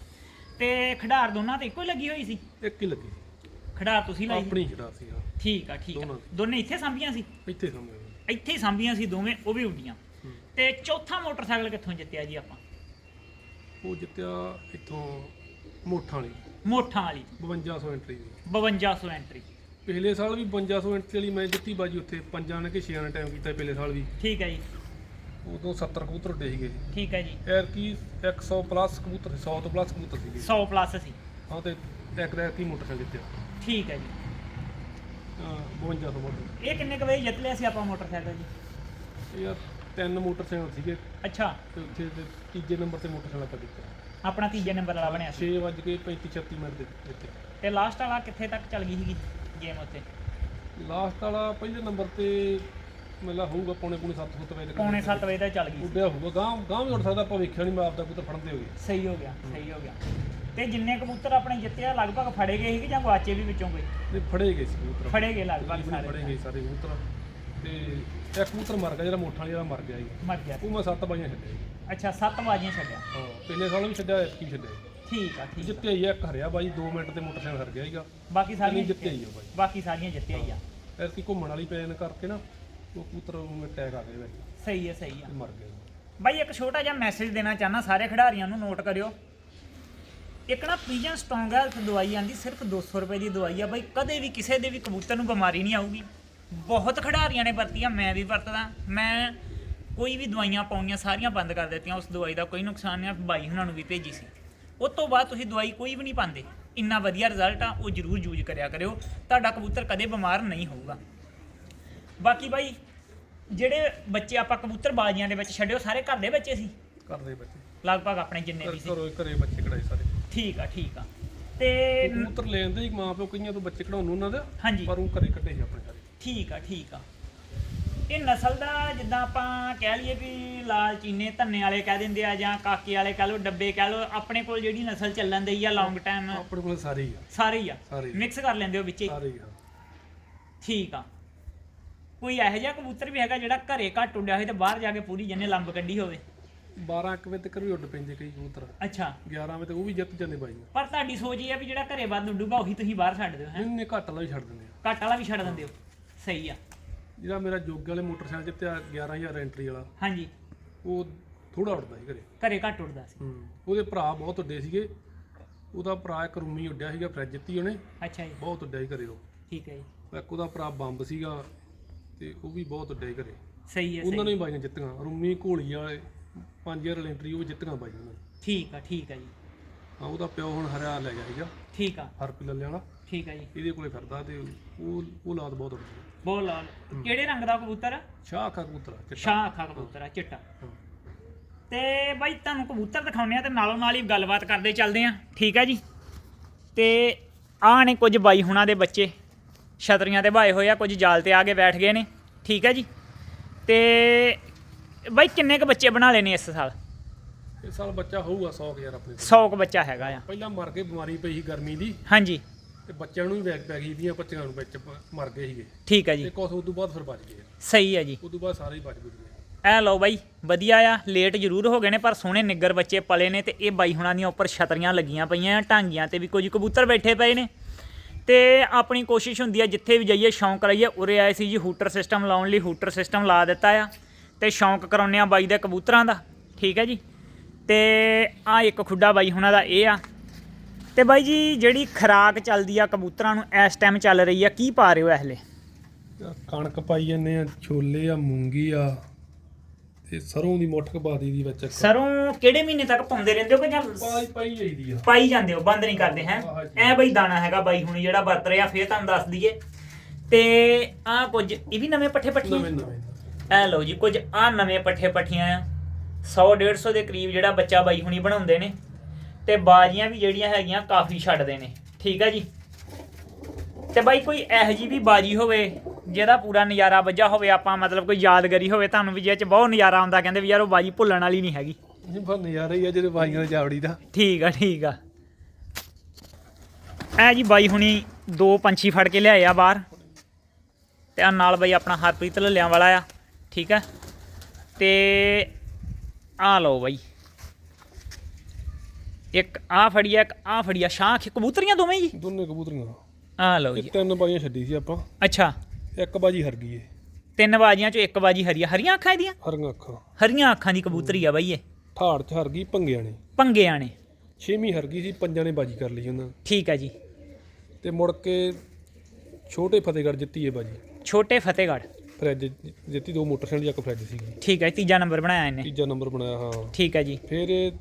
S1: ਤੇ ਖਿਡਾਰ ਦੋਨਾਂ ਤੇ ਇੱਕੋ ਹੀ ਲੱਗੀ ਹੋਈ ਸੀ?
S2: ਇੱਕ ਹੀ ਲੱਗੀ।
S1: ਖਿਡਾਰ ਤੁਸੀਂ ਲਾਈ
S2: ਆਪਣੀ ਜਿਹੜਾ ਸੀ ਹਾਂ।
S1: ਠੀਕ ਆ ਠੀਕ ਆ।
S2: ਦੋਨਾਂ
S1: ਦੋਨੇ ਇੱਥੇ ਸਾਂਭੀਆਂ ਸੀ?
S2: ਇੱਥੇ ਸਾਹਮਣੇ
S1: ਇੱਥੇ ਹੀ ਸਾਂਭੀਆਂ ਸੀ ਦੋਵੇਂ ਉਹ ਵੀ ਉੱਡੀਆਂ। ਤੇ ਚੌਥਾ ਮੋਟਰਸਾਈਕਲ ਕਿੱਥੋਂ ਜਿੱਤਿਆ ਜੀ ਆਪਾਂ?
S2: ਉਹ ਜਿੱਤਿਆ ਇੱਥੋਂ ਮੋਠਾਂ ਵਾਲੀ।
S1: ਮੋਠਾਂ ਵਾਲੀ।
S2: 5200 ਐਂਟਰੀ ਦੀ।
S1: 5200 ਐਂਟਰੀ
S2: ਪਿਛਲੇ ਸਾਲ ਵੀ 5200 ਐਂਟਰੀ ਵਾਲੀ ਮੈਂ ਜਿੱਤੀ ਬਾਜੀ ਉੱਥੇ ਪੰਜਾਂ ਨੇ ਕਿ ਛੇਆਂ ਨੇ ਟਾਈਮ ਕੀਤਾ ਪਿਛਲੇ ਸਾਲ ਵੀ।
S1: ਠੀਕ ਹੈ ਜੀ।
S2: ਉਦੋਂ 70 ਕਬੂਤਰ ਉੱਡੇ ਸੀਗੇ।
S1: ਠੀਕ ਹੈ ਜੀ।
S2: ਐਰ ਕੀ 100 ਪਲੱਸ ਕਬੂਤਰ 100 ਤੋਂ ਪਲੱਸ ਕਬੂਤਰ ਸੀਗੇ।
S1: 100 ਪਲੱਸ ਸੀ।
S2: ਹਾਂ ਤੇ ਇੱਕ ਦਾ ਕੀ ਮੋਟਰਸਾਈਕਲ ਜਿੱਤਿਆ।
S1: ਠੀਕ ਹੈ ਜੀ।
S2: ਹਾਂ 5200 ਮੋਟਰ
S1: ਇਹ ਕਿੰਨੇ ਕੁ ਵਜੇ ਜਿੱਤ ਲਿਆ ਸੀ ਆਪਾਂ ਮੋਟਰਸਾਈਕਲ ਜੀ?
S2: ਇਹ ਯਾਰ ਤਿੰਨ ਮੋਟਰਸਾਈਕਲ ਸੀਗੇ।
S1: ਅੱਛਾ।
S2: ਤੇ ਉੱਥੇ ਤੇ ਤੀਜੇ ਨੰਬਰ ਤੇ ਮੋਟਰਸਾਈਕਲ ਆਪਾਂ ਜਿੱਤਿਆ।
S1: ਆਪਣਾ ਤੀਜੇ ਨੰਬਰ ਵਾਲਾ ਬਣਿਆ ਸੀ।
S2: 6 ਵਜੇ ਕੇ 35 36 ਮਿੰਟ ਦੇ ਜਿੱਤੇ
S1: ਤੇ ਲਾਸਟ ਵਾਲਾ ਕਿੱਥੇ ਤੱਕ ਚੱਲ ਗਈ ਸੀਗੀ ਗੇਮ ਉੱਤੇ?
S2: ਲਾਸਟ ਵਾਲਾ ਪਹਿਲੇ ਨੰਬਰ ਤੇ ਮੇਲਾ ਹੋਊਗਾ ਪੌਣੇ ਪੌਣੇ 7 ਫੁੱਟ ਵਜੇ ਤੱਕ।
S1: ਪੌਣੇ 7 ਵਜੇ ਤੱਕ ਚੱਲ ਗਈ
S2: ਉੱਡਿਆ ਹੋਊਗਾ ਗਾਂ ਗਾਂ ਵੀ ਉੱਡ ਸਕਦਾ ਆਪਾਂ ਵੇਖਿਆ ਨਹੀਂ ਮੈਂ ਆਪਦਾ ਕਬੂਤਰ ਫੜਦੇ ਹੋਗੇ
S1: ਸਹੀ ਹੋ ਗਿਆ ਸਹੀ ਹੋ ਗਿਆ। ਤੇ ਜਿੰਨੇ ਕਬੂਤਰ ਆਪਣੇ ਜਿੱਤੇ ਆ ਲਗਭਗ ਫੜੇ ਗਏ ਸੀ ਜਾਂ ਗਵਾਚੇ ਵੀ ਵਿੱਚੋਂ ਕੋਈ?
S2: ਤੇ ਫੜੇ ਗਏ ਸੀ ਕਬੂਤਰ।
S1: ਫੜੇ ਗਏ ਲਗਭਗ ਸਾਰੇ।
S2: ਫੜੇ ਗਏ ਸਾਰੇ ਕਬੂਤਰ। ਤੇ ਇੱਕ ਕਬੂਤਰ ਮਰ ਗਿਆ ਜਿਹੜਾ ਮੋਠਾ ਵਾਲਾ ਜਿਹੜਾ ਮਰ ਗਿਆ ਜੀ।
S1: ਮਰ ਗਿਆ।
S2: ਉਹ ਮੈਂ ਸੱਤ ਬਾਈਆਂ ਛੱਡਿਆ ਜੀ।
S1: ਅੱਛਾ 7 ਬਾਜੀਆਂ ਛੱਡਿਆ।
S2: ਹਾਂ ਪਿਛਲੇ ਸਾਲ ਵੀ ਛੱਡਿਆ ਐਤਕੀ ਛੱਡਿਆ।
S1: ਠੀਕ ਆ ਠੀਕ
S2: ਜਿੱਤੇ ਹੀ ਆ, ਇੱਕ ਹਰਿਆ ਬਾਈ 2 ਮਿੰਟ ਤੇ ਮੋਟਰਸਾਈਕਲ ਹਰ ਗਿਆ ਸੀਗਾ।
S1: ਬਾਕੀ ਸਾਰੀਆਂ
S2: ਨਹੀਂ ਜਿੱਤੇ ਹੀ ਆ ਬਾਈ।
S1: ਬਾਕੀ ਸਾਰੀਆਂ ਜਿੱਤਿਆ ਹੀ ਆ।
S2: ਐਤਕੀ ਘੁੰਮਣ ਵਾਲੀ ਪੈਨ ਕਰਕੇ ਨਾ ਉਹ ਕਬੂਤਰ ਨੂੰ ਅਟੈਕ ਆ ਗਿਆ ਵਿੱਚ
S1: ਸਹੀ ਹੈ ਸਹੀ ਆ।
S2: ਮਰ ਗਿਆ
S1: ਬਾਈ ਇੱਕ ਛੋਟਾ ਜਿਹਾ ਮੈਸੇਜ ਦੇਣਾ ਚਾਹਨਾ ਸਾਰੇ ਖਿਡਾਰੀਆਂ ਨੂੰ ਨੋਟ ਕਰਿਓ। ਇੱਕ ਨਾ ਪੀਜਨ ਸਟਰੋਂਗ ਹੈਲਥ ਦਵਾਈ ਆਂਦੀ ਸਿਰਫ 200 ਰੁਪਏ ਦੀ ਦਵਾਈ ਆ ਬਾਈ ਕਦੇ ਵੀ ਕਿਸੇ ਦੇ ਵੀ ਕਬੂਤਰ ਨੂੰ ਬਿਮਾਰੀ ਨਹੀਂ ਆਊਗੀ। ਬਹੁਤ ਖਿਡਾਰੀਆਂ ਨੇ ਵਰਤੀ ਆ ਮੈਂ ਵੀ ਵਰਤਦਾ। ਮੈਂ ਕੋਈ ਵੀ ਦਵਾਈਆਂ ਪਾਉਣੀਆਂ ਸਾਰੀਆਂ ਬੰਦ ਕਰ ਦਿੱਤੀਆਂ ਉਸ ਦਵਾਈ ਦਾ ਕੋਈ ਨੁਕਸਾਨ ਨਹੀਂ ਆ ਬਾਈ ਉਹਨਾਂ ਨੂੰ ਵੀ ਭੇਜੀ ਸੀ। ਉਸ ਤੋਂ ਬਾਅਦ ਤੁਸੀਂ ਦਵਾਈ ਕੋਈ ਵੀ ਨਹੀਂ ਪਾਉਂਦੇ ਇੰਨਾ ਵਧੀਆ ਰਿਜ਼ਲਟ ਆ ਉਹ ਜ਼ਰੂਰ ਯੂਜ਼ ਕਰਿਆ ਕਰਿਓ ਤੁਹਾਡਾ ਕਬੂਤਰ ਕਦੇ ਬਿਮਾਰ ਨਹੀਂ ਹੋਊਗਾ। ਬਾਕੀ ਬਾਈ ਜਿਹੜੇ ਬੱਚੇ ਆਪਾਂ ਕਬੂਤਰ ਬਾਜ਼ੀਆਂ ਦੇ ਵਿੱਚ ਛੱਡਿਓ ਸਾਰੇ ਘਰ ਦੇ ਬੱਚੇ ਸੀ?
S2: ਕਰਦੇ ਬੱਚੇ।
S1: ਲਗਭਗ ਆਪਣੇ ਜਿੰਨੇ ਵੀ ਸੀ।
S2: ਘਰੋਂ ਘਰੇ ਬੱਚੇ ਕਢਾਏ ਸਾਰੇ।
S1: ਠੀਕ ਆ ਠੀਕ ਆ। ਤੇ
S2: ਕਬੂਤਰ ਲੈਂਦੇ ਹੀ ਮਾਂ ਪਿਓ ਕਈਆਂ ਤੋਂ ਬੱਚੇ ਕਢਾਉਣ ਨੂੰ ਉਹਨਾਂ ਦੇ
S1: ਹਾਂਜੀ।
S2: ਪਰ ਉਹ ਘਰੇ ਕੱਢੇ ਸੀ ਆਪਣੇ ਸਾਰੇ
S1: ਠੀਕ ਆ ਠੀਕ ਆ। ਇਹ ਨਸਲ ਦਾ ਜਿੱਦਾਂ ਆਪਾਂ ਕਹਿ ਲਈਏ ਵੀ ਲਾਲ ਚੀਨੇ ਧੰਨੇ ਵਾਲੇ ਕਹਿ ਦਿੰਦੇ ਆ ਜਾਂ ਕਾਕੇ ਵਾਲੇ ਕਹਿ ਲਓ ਡੱਬੇ ਕਹਿ ਲਓ ਆਪਣੇ ਕੋਲ ਜਿਹੜੀ ਨਸਲ ਚੱਲਣ ਦਈ ਆ ਲੌਂਗ ਟਾਈਮ
S2: ਆਪਣੇ ਕੋਲ ਸਾਰੇ ਹੀ ਆ।
S1: ਸਾਰੇ ਹੀ ਆ। ਮਿਕਸ ਕਰ ਲੈਂਦੇ ਹੋ ਵਿੱਚੇ
S2: ਸਾਰੇ ਹੀ ਆ।
S1: ਠੀਕ ਆ। ਕੋਈ ਇਹੋ ਜਿਹਾ ਕਬੂਤਰ ਵੀ ਹੈਗਾ ਜਿਹੜਾ ਘਰੇ ਘੱਟ ਉੱਡਿਆ ਹੋਵੇ ਤੇ ਬਾਹਰ ਜਾ ਕੇ ਪੂਰੀ ਜੰਨੇ ਲੰਬ ਕੱਢੀ ਹੋਵੇ?
S2: 12 ਇੱਕ ਵਜੇ ਤੱਕ ਵੀ ਉੱਡ ਪੈਂਦੇ ਕਈ ਕਬੂਤਰ।
S1: ਅੱਛਾ।
S2: 11 ਵਜੇ ਤੱਕ ਉਹ ਵੀ ਜਿੱਤ ਜਾਂਦੇ ਬਾਈ ਨੂੰ।
S1: ਪਰ ਤੁਹਾਡੀ ਸੋਚ ਇਹ ਆ ਵੀ ਜਿਹੜਾ ਘਰੇ ਵੱਧ ਉੱਡੂਗਾ ਉਹੀ ਤੁਸੀਂ ਬਾਹਰ ਛੱਡ ਦਿਓ ਹੈ?
S2: ਇਹਨੇ ਘੱਟ ਵਾਲਾ ਵੀ ਛੱਡ ਦਿੰਦੇ ਆ।
S1: ਘੱਟ ਵਾਲਾ ਵੀ ਛੱਡ ਦਿੰਦੇ ਹੋ? ਸਹੀ ਆ।
S2: ਜਿਹੜਾ ਮੇਰਾ ਜੋਗ ਵਾਲੇ ਮੋਟਰਸਾਈਕਲ ਜਿੱਤਿਆ 11000 ਐਂਟਰੀ ਵਾਲਾ
S1: ਹਾਂਜੀ।
S2: ਉਹ ਥੋੜਾ ਉੱਡਦਾ ਸੀ ਘਰੇ।
S1: ਘਰੇ ਘੱਟ ਉੱਡਦਾ ਸੀ।
S2: ਹੂੰ ਉਹਦੇ ਭਰਾ ਬਹੁਤ ਉੱਡੇ ਸੀਗੇ। ਉਹਦਾ ਭਰਾ ਇੱਕ ਰੂਮੀ ਉੱਡਿਆ ਸੀਗਾ ਫਰਿੱਜ ਜਿੱਤੀ ਉਹਨੇ।
S1: ਅੱਛਾ ਜੀ।
S2: ਬਹੁਤ ਉੱਡਿਆ ਸੀ ਘਰੇ ਉਹ।
S1: ਠੀਕ ਹੈ ਜੀ।
S2: ਇੱਕ ਉਹਦਾ ਭਰਾ ਬੰਬ ਸੀਗਾ ਤੇ ਉਹ ਵੀ ਬਹੁਤ ਉੱਡਿਆ ਸੀ ਘਰੇ।
S1: ਸਹੀ ਹੈ
S2: ਉਹਨਾਂ
S1: ਸਹੀ।
S2: ਨੇ ਹੀ ਬਾਈਆਂ ਜਿੱਤੀਆਂ। ਰੂਮੀ ਘੋਲੀ ਵਾਲੇ। 5000 ਵਾਲੀ ਐਂਟਰੀ ਉਹ ਵੀ ਜਿੱਤੀਆਂ ਬਾਈਆਂ ਨੇ।
S1: ਠੀਕ ਆ ਠੀਕ ਆ ਜੀ।
S2: ਹਾਂ ਉਹਦਾ ਪਿਓ ਹੁਣ ਹਰਿਆ ਲੈ ਗਿਆ ਸੀਗਾ।
S1: ਠੀਕ ਆ।
S2: ਹਰਪੀ ਲੱਲੇ ਵਾਲਾ
S1: ਠੀਕ ਆ ਜੀ।
S2: ਇਹਦੇ ਕੋਲੇ ਫਿਰਦਾ ਤੇ ਉਹ ਉਹ ਲਾਤ ਬਹੁਤ
S1: ਬੋਲ ਲਾਲ। ਕਿਹੜੇ ਰੰਗ ਦਾ ਕਬੂਤਰ? ਆ
S2: ਸ਼ਾਹ ਅੱਖਾਂ ਕਬੂਤਰ ਆ, ਚਿੱਟਾ।
S1: ਸ਼ਾਹ ਅੱਖਾਂ ਕਬੂਤਰ ਆ ਚਿੱਟਾ।
S2: ਹਾਂ।
S1: ਤੇ ਬਾਈ ਤੁਹਾਨੂੰ ਕਬੂਤਰ ਦਿਖਾਉਂਦੇ ਆ ਤੇ ਨਾਲੋਂ ਨਾਲ ਹੀ ਗੱਲਬਾਤ ਕਰਦੇ ਚੱਲਦੇ ਆ। ਠੀਕ ਆ ਜੀ। ਤੇ ਆਹ ਨੇ ਕੁਝ ਬਾਈ ਹੁਣਾਂ ਦੇ ਬੱਚੇ। ਛਤਰੀਆਂ ਤੇ ਭਾਏ ਹੋਏ ਆ ਕੁਝ ਜਾਲ ਤੇ ਆ ਕੇ ਬੈਠ ਗਏ ਨੇ। ਠੀਕ ਹੈ ਜੀ। ਤੇ ਬਾਈ ਕਿੰਨੇ ਕ ਬੱਚੇ ਬਣਾ ਲਏ ਨੇ ਇਸ ਸਾਲ?
S2: ਇਸ ਸਾਲ ਬੱਚਾ ਹੋਊਗਾ 100 ਯਾਰ ਆਪਣੇ। ਕੋਲ।
S1: 100 ਕ ਬੱਚਾ ਹੈਗਾ ਆ।
S2: ਪਹਿਲਾਂ ਮਰ ਗਏ ਬਿਮਾਰੀ ਪਈ ਸੀ ਗਰਮੀ ਦੀ।
S1: ਹਾਂਜੀ।
S2: ਤੇ ਬੱਚਿਆਂ ਨੂੰ ਵੀ ਵੈਕ ਪੈ ਗਈ ਦੀਆਂ ਬੱਚਿਆਂ ਨੂੰ ਵਿੱਚ ਮਰ ਗਏ ਸੀਗੇ।
S1: ਠੀਕ
S2: ਤੇ
S1: ਜੀ।
S2: ਕੁਛ ਉਸ ਤੋਂ ਬਾਅਦ ਫਿਰ ਬਚ ਗਏ
S1: ਸਹੀ ਹੈ ਜੀ।
S2: ਉਸ ਤੋਂ ਬਾਅਦ ਸਾਰੇ ਹੀ ਬਚ ਗਏ
S1: ਐ ਲਓ ਬਾਈ ਵਧੀਆ ਆ ਲੇਟ ਜ਼ਰੂਰ ਹੋ ਗਏ ਨੇ ਪਰ ਸੋਹਣੇ ਨਿੱਗਰ ਬੱਚੇ ਪਲੇ ਨੇ ਤੇ ਇਹ ਬਾਈ ਹੁਣਾਂ ਦੀਆਂ ਉੱਪਰ ਛਤਰੀਆਂ ਲੱਗੀਆਂ ਪਈਆਂ ਆ ਟਾਂਗੀਆਂ ਤੇ ਵੀ ਕੁਝ ਕਬੂਤਰ ਬੈਠੇ ਪਏ ਨੇ। ਤੇ ਆਪਣੀ ਕੋਸ਼ਿਸ਼ ਹੁੰਦੀ ਆ ਜਿੱਥੇ ਵੀ ਜਾਈਏ ਸ਼ੌਂਕ ਕਰਾਈਏ ਉਰੇ ਆਏ ਸੀ ਜੀ ਹੂਟਰ ਸਿਸਟਮ ਲਾਉਣ ਲਈ ਹੂਟਰ ਸਿਸਟਮ ਲਾ ਦਿੱਤਾ ਆ। ਤੇ ਸ਼ੌਂਕ ਕਰਾਉਂਦੇ ਆ ਬਾਈ ਦੇ ਕਬੂਤਰਾਂ ਦਾ ਠੀਕ ਹੈ ਜੀ? ਤੇ ਆ ਇੱਕ ਖੁੱਡਾ ਬਾਈ ਹੁਣਾਂ ਦਾ ਇਹ ਆ। ਤੇ ਬਾਈ ਜੀ ਜਿਹੜੀ ਖਰਾਕ ਚੱਲਦੀ ਆ ਕਬੂਤਰਾਂ ਨੂੰ ਇਸ ਟਾਈਮ ਚੱਲ ਰਹੀ ਆ ਕੀ ਪਾ ਰਹੇ ਹੋ ਇਹਲੇ?
S2: ਆਹ ਕਣਕ ਪਾਈ ਜਾਂਦੇ ਆ ਛੋਲੇ ਆ ਮੂੰਗੀ ਆ ਤੇ ਸਰੋਂ ਦੀ ਮੁੱਠ ਬਾਦੀ ਦੀ ਵਿੱਚ ਇੱਕ।
S1: ਸਰੋਂ ਕਿਹੜੇ ਮਹੀਨੇ ਤੱਕ ਪਾਉਂਦੇ ਰਹਿੰਦੇ ਹੋ ਕਿ ਜਾਂ
S2: ਪਾਈ ਪਾਈ ਜਾਈਦੀ ਆ।
S1: ਪਾਈ ਜਾਂਦੇ ਹੋ ਬੰਦ ਨਹੀਂ ਕਰਦੇ ਹੈ। ਐ ਬਈ ਦਾਣਾ ਹੈਗਾ ਬਾਈ ਹੁਣ ਜਿਹੜਾ ਵਰਤ ਰਿਹਾ ਫੇਰ ਤੁਹਾਨੂੰ ਦੱਸ ਦਈਏ। ਤੇ ਆ ਕੁਝ ਇਹ ਵੀ ਨਵੇਂ ਪੱਠੇ
S2: ਨਵੇਂ
S1: ਪੱਠੀਆਂ
S2: ਨਵੇਂ।
S1: ਐ ਲਓ ਜੀ ਕੁਝ ਆ ਨਵੇਂ ਪੱਠੇ ਪੱਠੀਆਂ ਆ। 100 150 ਦੇ ਕਰੀਬ ਜਿਹੜਾ ਬੱਚਾ ਬਾਈ ਹੁਣੀ ਬਣਾਉਂਦੇ ਨੇ ਤੇ ਬਾਜੀਆਂ ਵੀ ਜਿਹੜੀਆਂ ਹੈਗੀਆਂ ਕਾਫੀ ਛੱਡਦੇ ਨੇ ਠੀਕ ਆ ਜੀ? ਤੇ ਬਾਈ ਕੋਈ ਇਹੋ ਜੀ ਵੀ ਬਾਜੀ ਹੋਵੇ ਜਿਹਦਾ ਪੂਰਾ ਨਜ਼ਾਰਾ ਵੱਜਾ ਹੋਵੇ ਆਪਾਂ ਮਤਲਬ ਕੋਈ ਯਾਦਗਾਰੀ ਹੋਵੇ ਤੁਹਾਨੂੰ ਵੀ ਜਿਹਦੇ ਚ ਬਹੁਤ ਨਜ਼ਾਰਾ ਆਉਂਦਾ ਕਹਿੰਦੇ ਵੀ ਯਾਰ ਉਹ ਬਾਜੀ ਭੁੱਲਣ ਵਾਲੀ ਨਹੀਂ ਹੈਗੀ।
S2: ਇਹ ਬਸ ਨਜ਼ਾਰਾ ਹੀ ਆ ਜਿਹੜੇ ਬਾਈਆਂ ਦੇ ਜਾਵੜੀ ਦਾ।
S1: ਠੀਕ ਆ ਠੀਕ ਆ। ਐ ਜੀ ਬਾਈ ਹੁਣੀ ਦੋ ਪੰਛੀ ਫੜ ਕੇ ਲਿਆਏ ਆ ਬਾਹਰ। ਤੇ ਆ ਨਾਲ ਬਾਈ ਆਪਣਾ ਹਰਪ੍ਰੀਤ ਲੱਲਿਆਂ ਵਾਲਾ ਆ। ਠੀਕ ਆ? ਤੇ ਆ ਲਓ ਬਾਈ। ਇੱਕ ਆ ਫੜੀਆ ਇੱਕ ਆ। ਫੜੀਆ ਸ਼ਾਖ ਕਬੂਤਰੀਆਂ ਦੋਵੇਂ ਜੀ?
S2: ਦੋਨੇ ਕਬੂਤਰੀਆਂ।
S1: ਆ ਲਓ ਜੀ।
S2: ਤਿੰਨ ਬਾਈਆਂ ਛੱਡੀ ਸੀ ਆਪਾਂ।
S1: ਅੱਛਾ।
S2: ਇੱਕ ਬਾਜੀ ਹਰ ਗਈ ਏ।
S1: ਤਿੰਨ ਬਾਜੀਆਂ ਚੋਂ ਇੱਕ ਬਾਜੀ ਹਰੀ ਆ। ਹਰੀਆਂ ਅੱਖਾਂ ਇਹਦੀਆਂ?
S2: ਹਰੀਆਂ ਅੱਖਾਂ।
S1: ਹਰੀਆਂ ਅੱਖਾਂ ਦੀ ਕਬੂਤਰੀ ਆ ਬਾਈ ਇਹ।
S2: ਠਾੜ ਚ ਹਰ ਗਈ ਪੰਗਿਆਂ ਨੇ।
S1: ਪੰਗਿਆਂ ਨੇ।
S2: ਛੇਵੀਂ ਹਰ ਗਈ ਸੀ ਪੰਜਾਂ ਨੇ ਬਾਜੀ ਕਰ ਲਈ ਉਹਨਾਂ
S1: ਠੀਕ ਆ ਜੀ।
S2: ਤੇ ਮੁੜ ਕੇ ਛੋਟੇ ਫਤਿਹਗੜ੍ਹ ਜਿੱਤੀ ਏ ਬਾਜੀ।
S1: ਛੋਟੇ ਫਤਿਹਗੜ੍ਹ।
S2: ਫਰਿੱਜ ਜਿੱਤੀ ਦੋ ਮੋਟਰਸਾਈਕਲ ਇੱਕ ਫਰਿੱਜ ਸੀਗੀ।
S1: ਠੀਕ ਹੈ ਤੀਜਾ ਨੰਬਰ ਬਣਾਇਆ ਇਹਨੇ?
S2: ਤੀਜਾ ਨੰਬਰ ਬਣਾਇਆ ਹਾਂ।
S1: ਠੀਕ ਹੈ ਜੀ।
S2: ਫਿਰ ਇਹ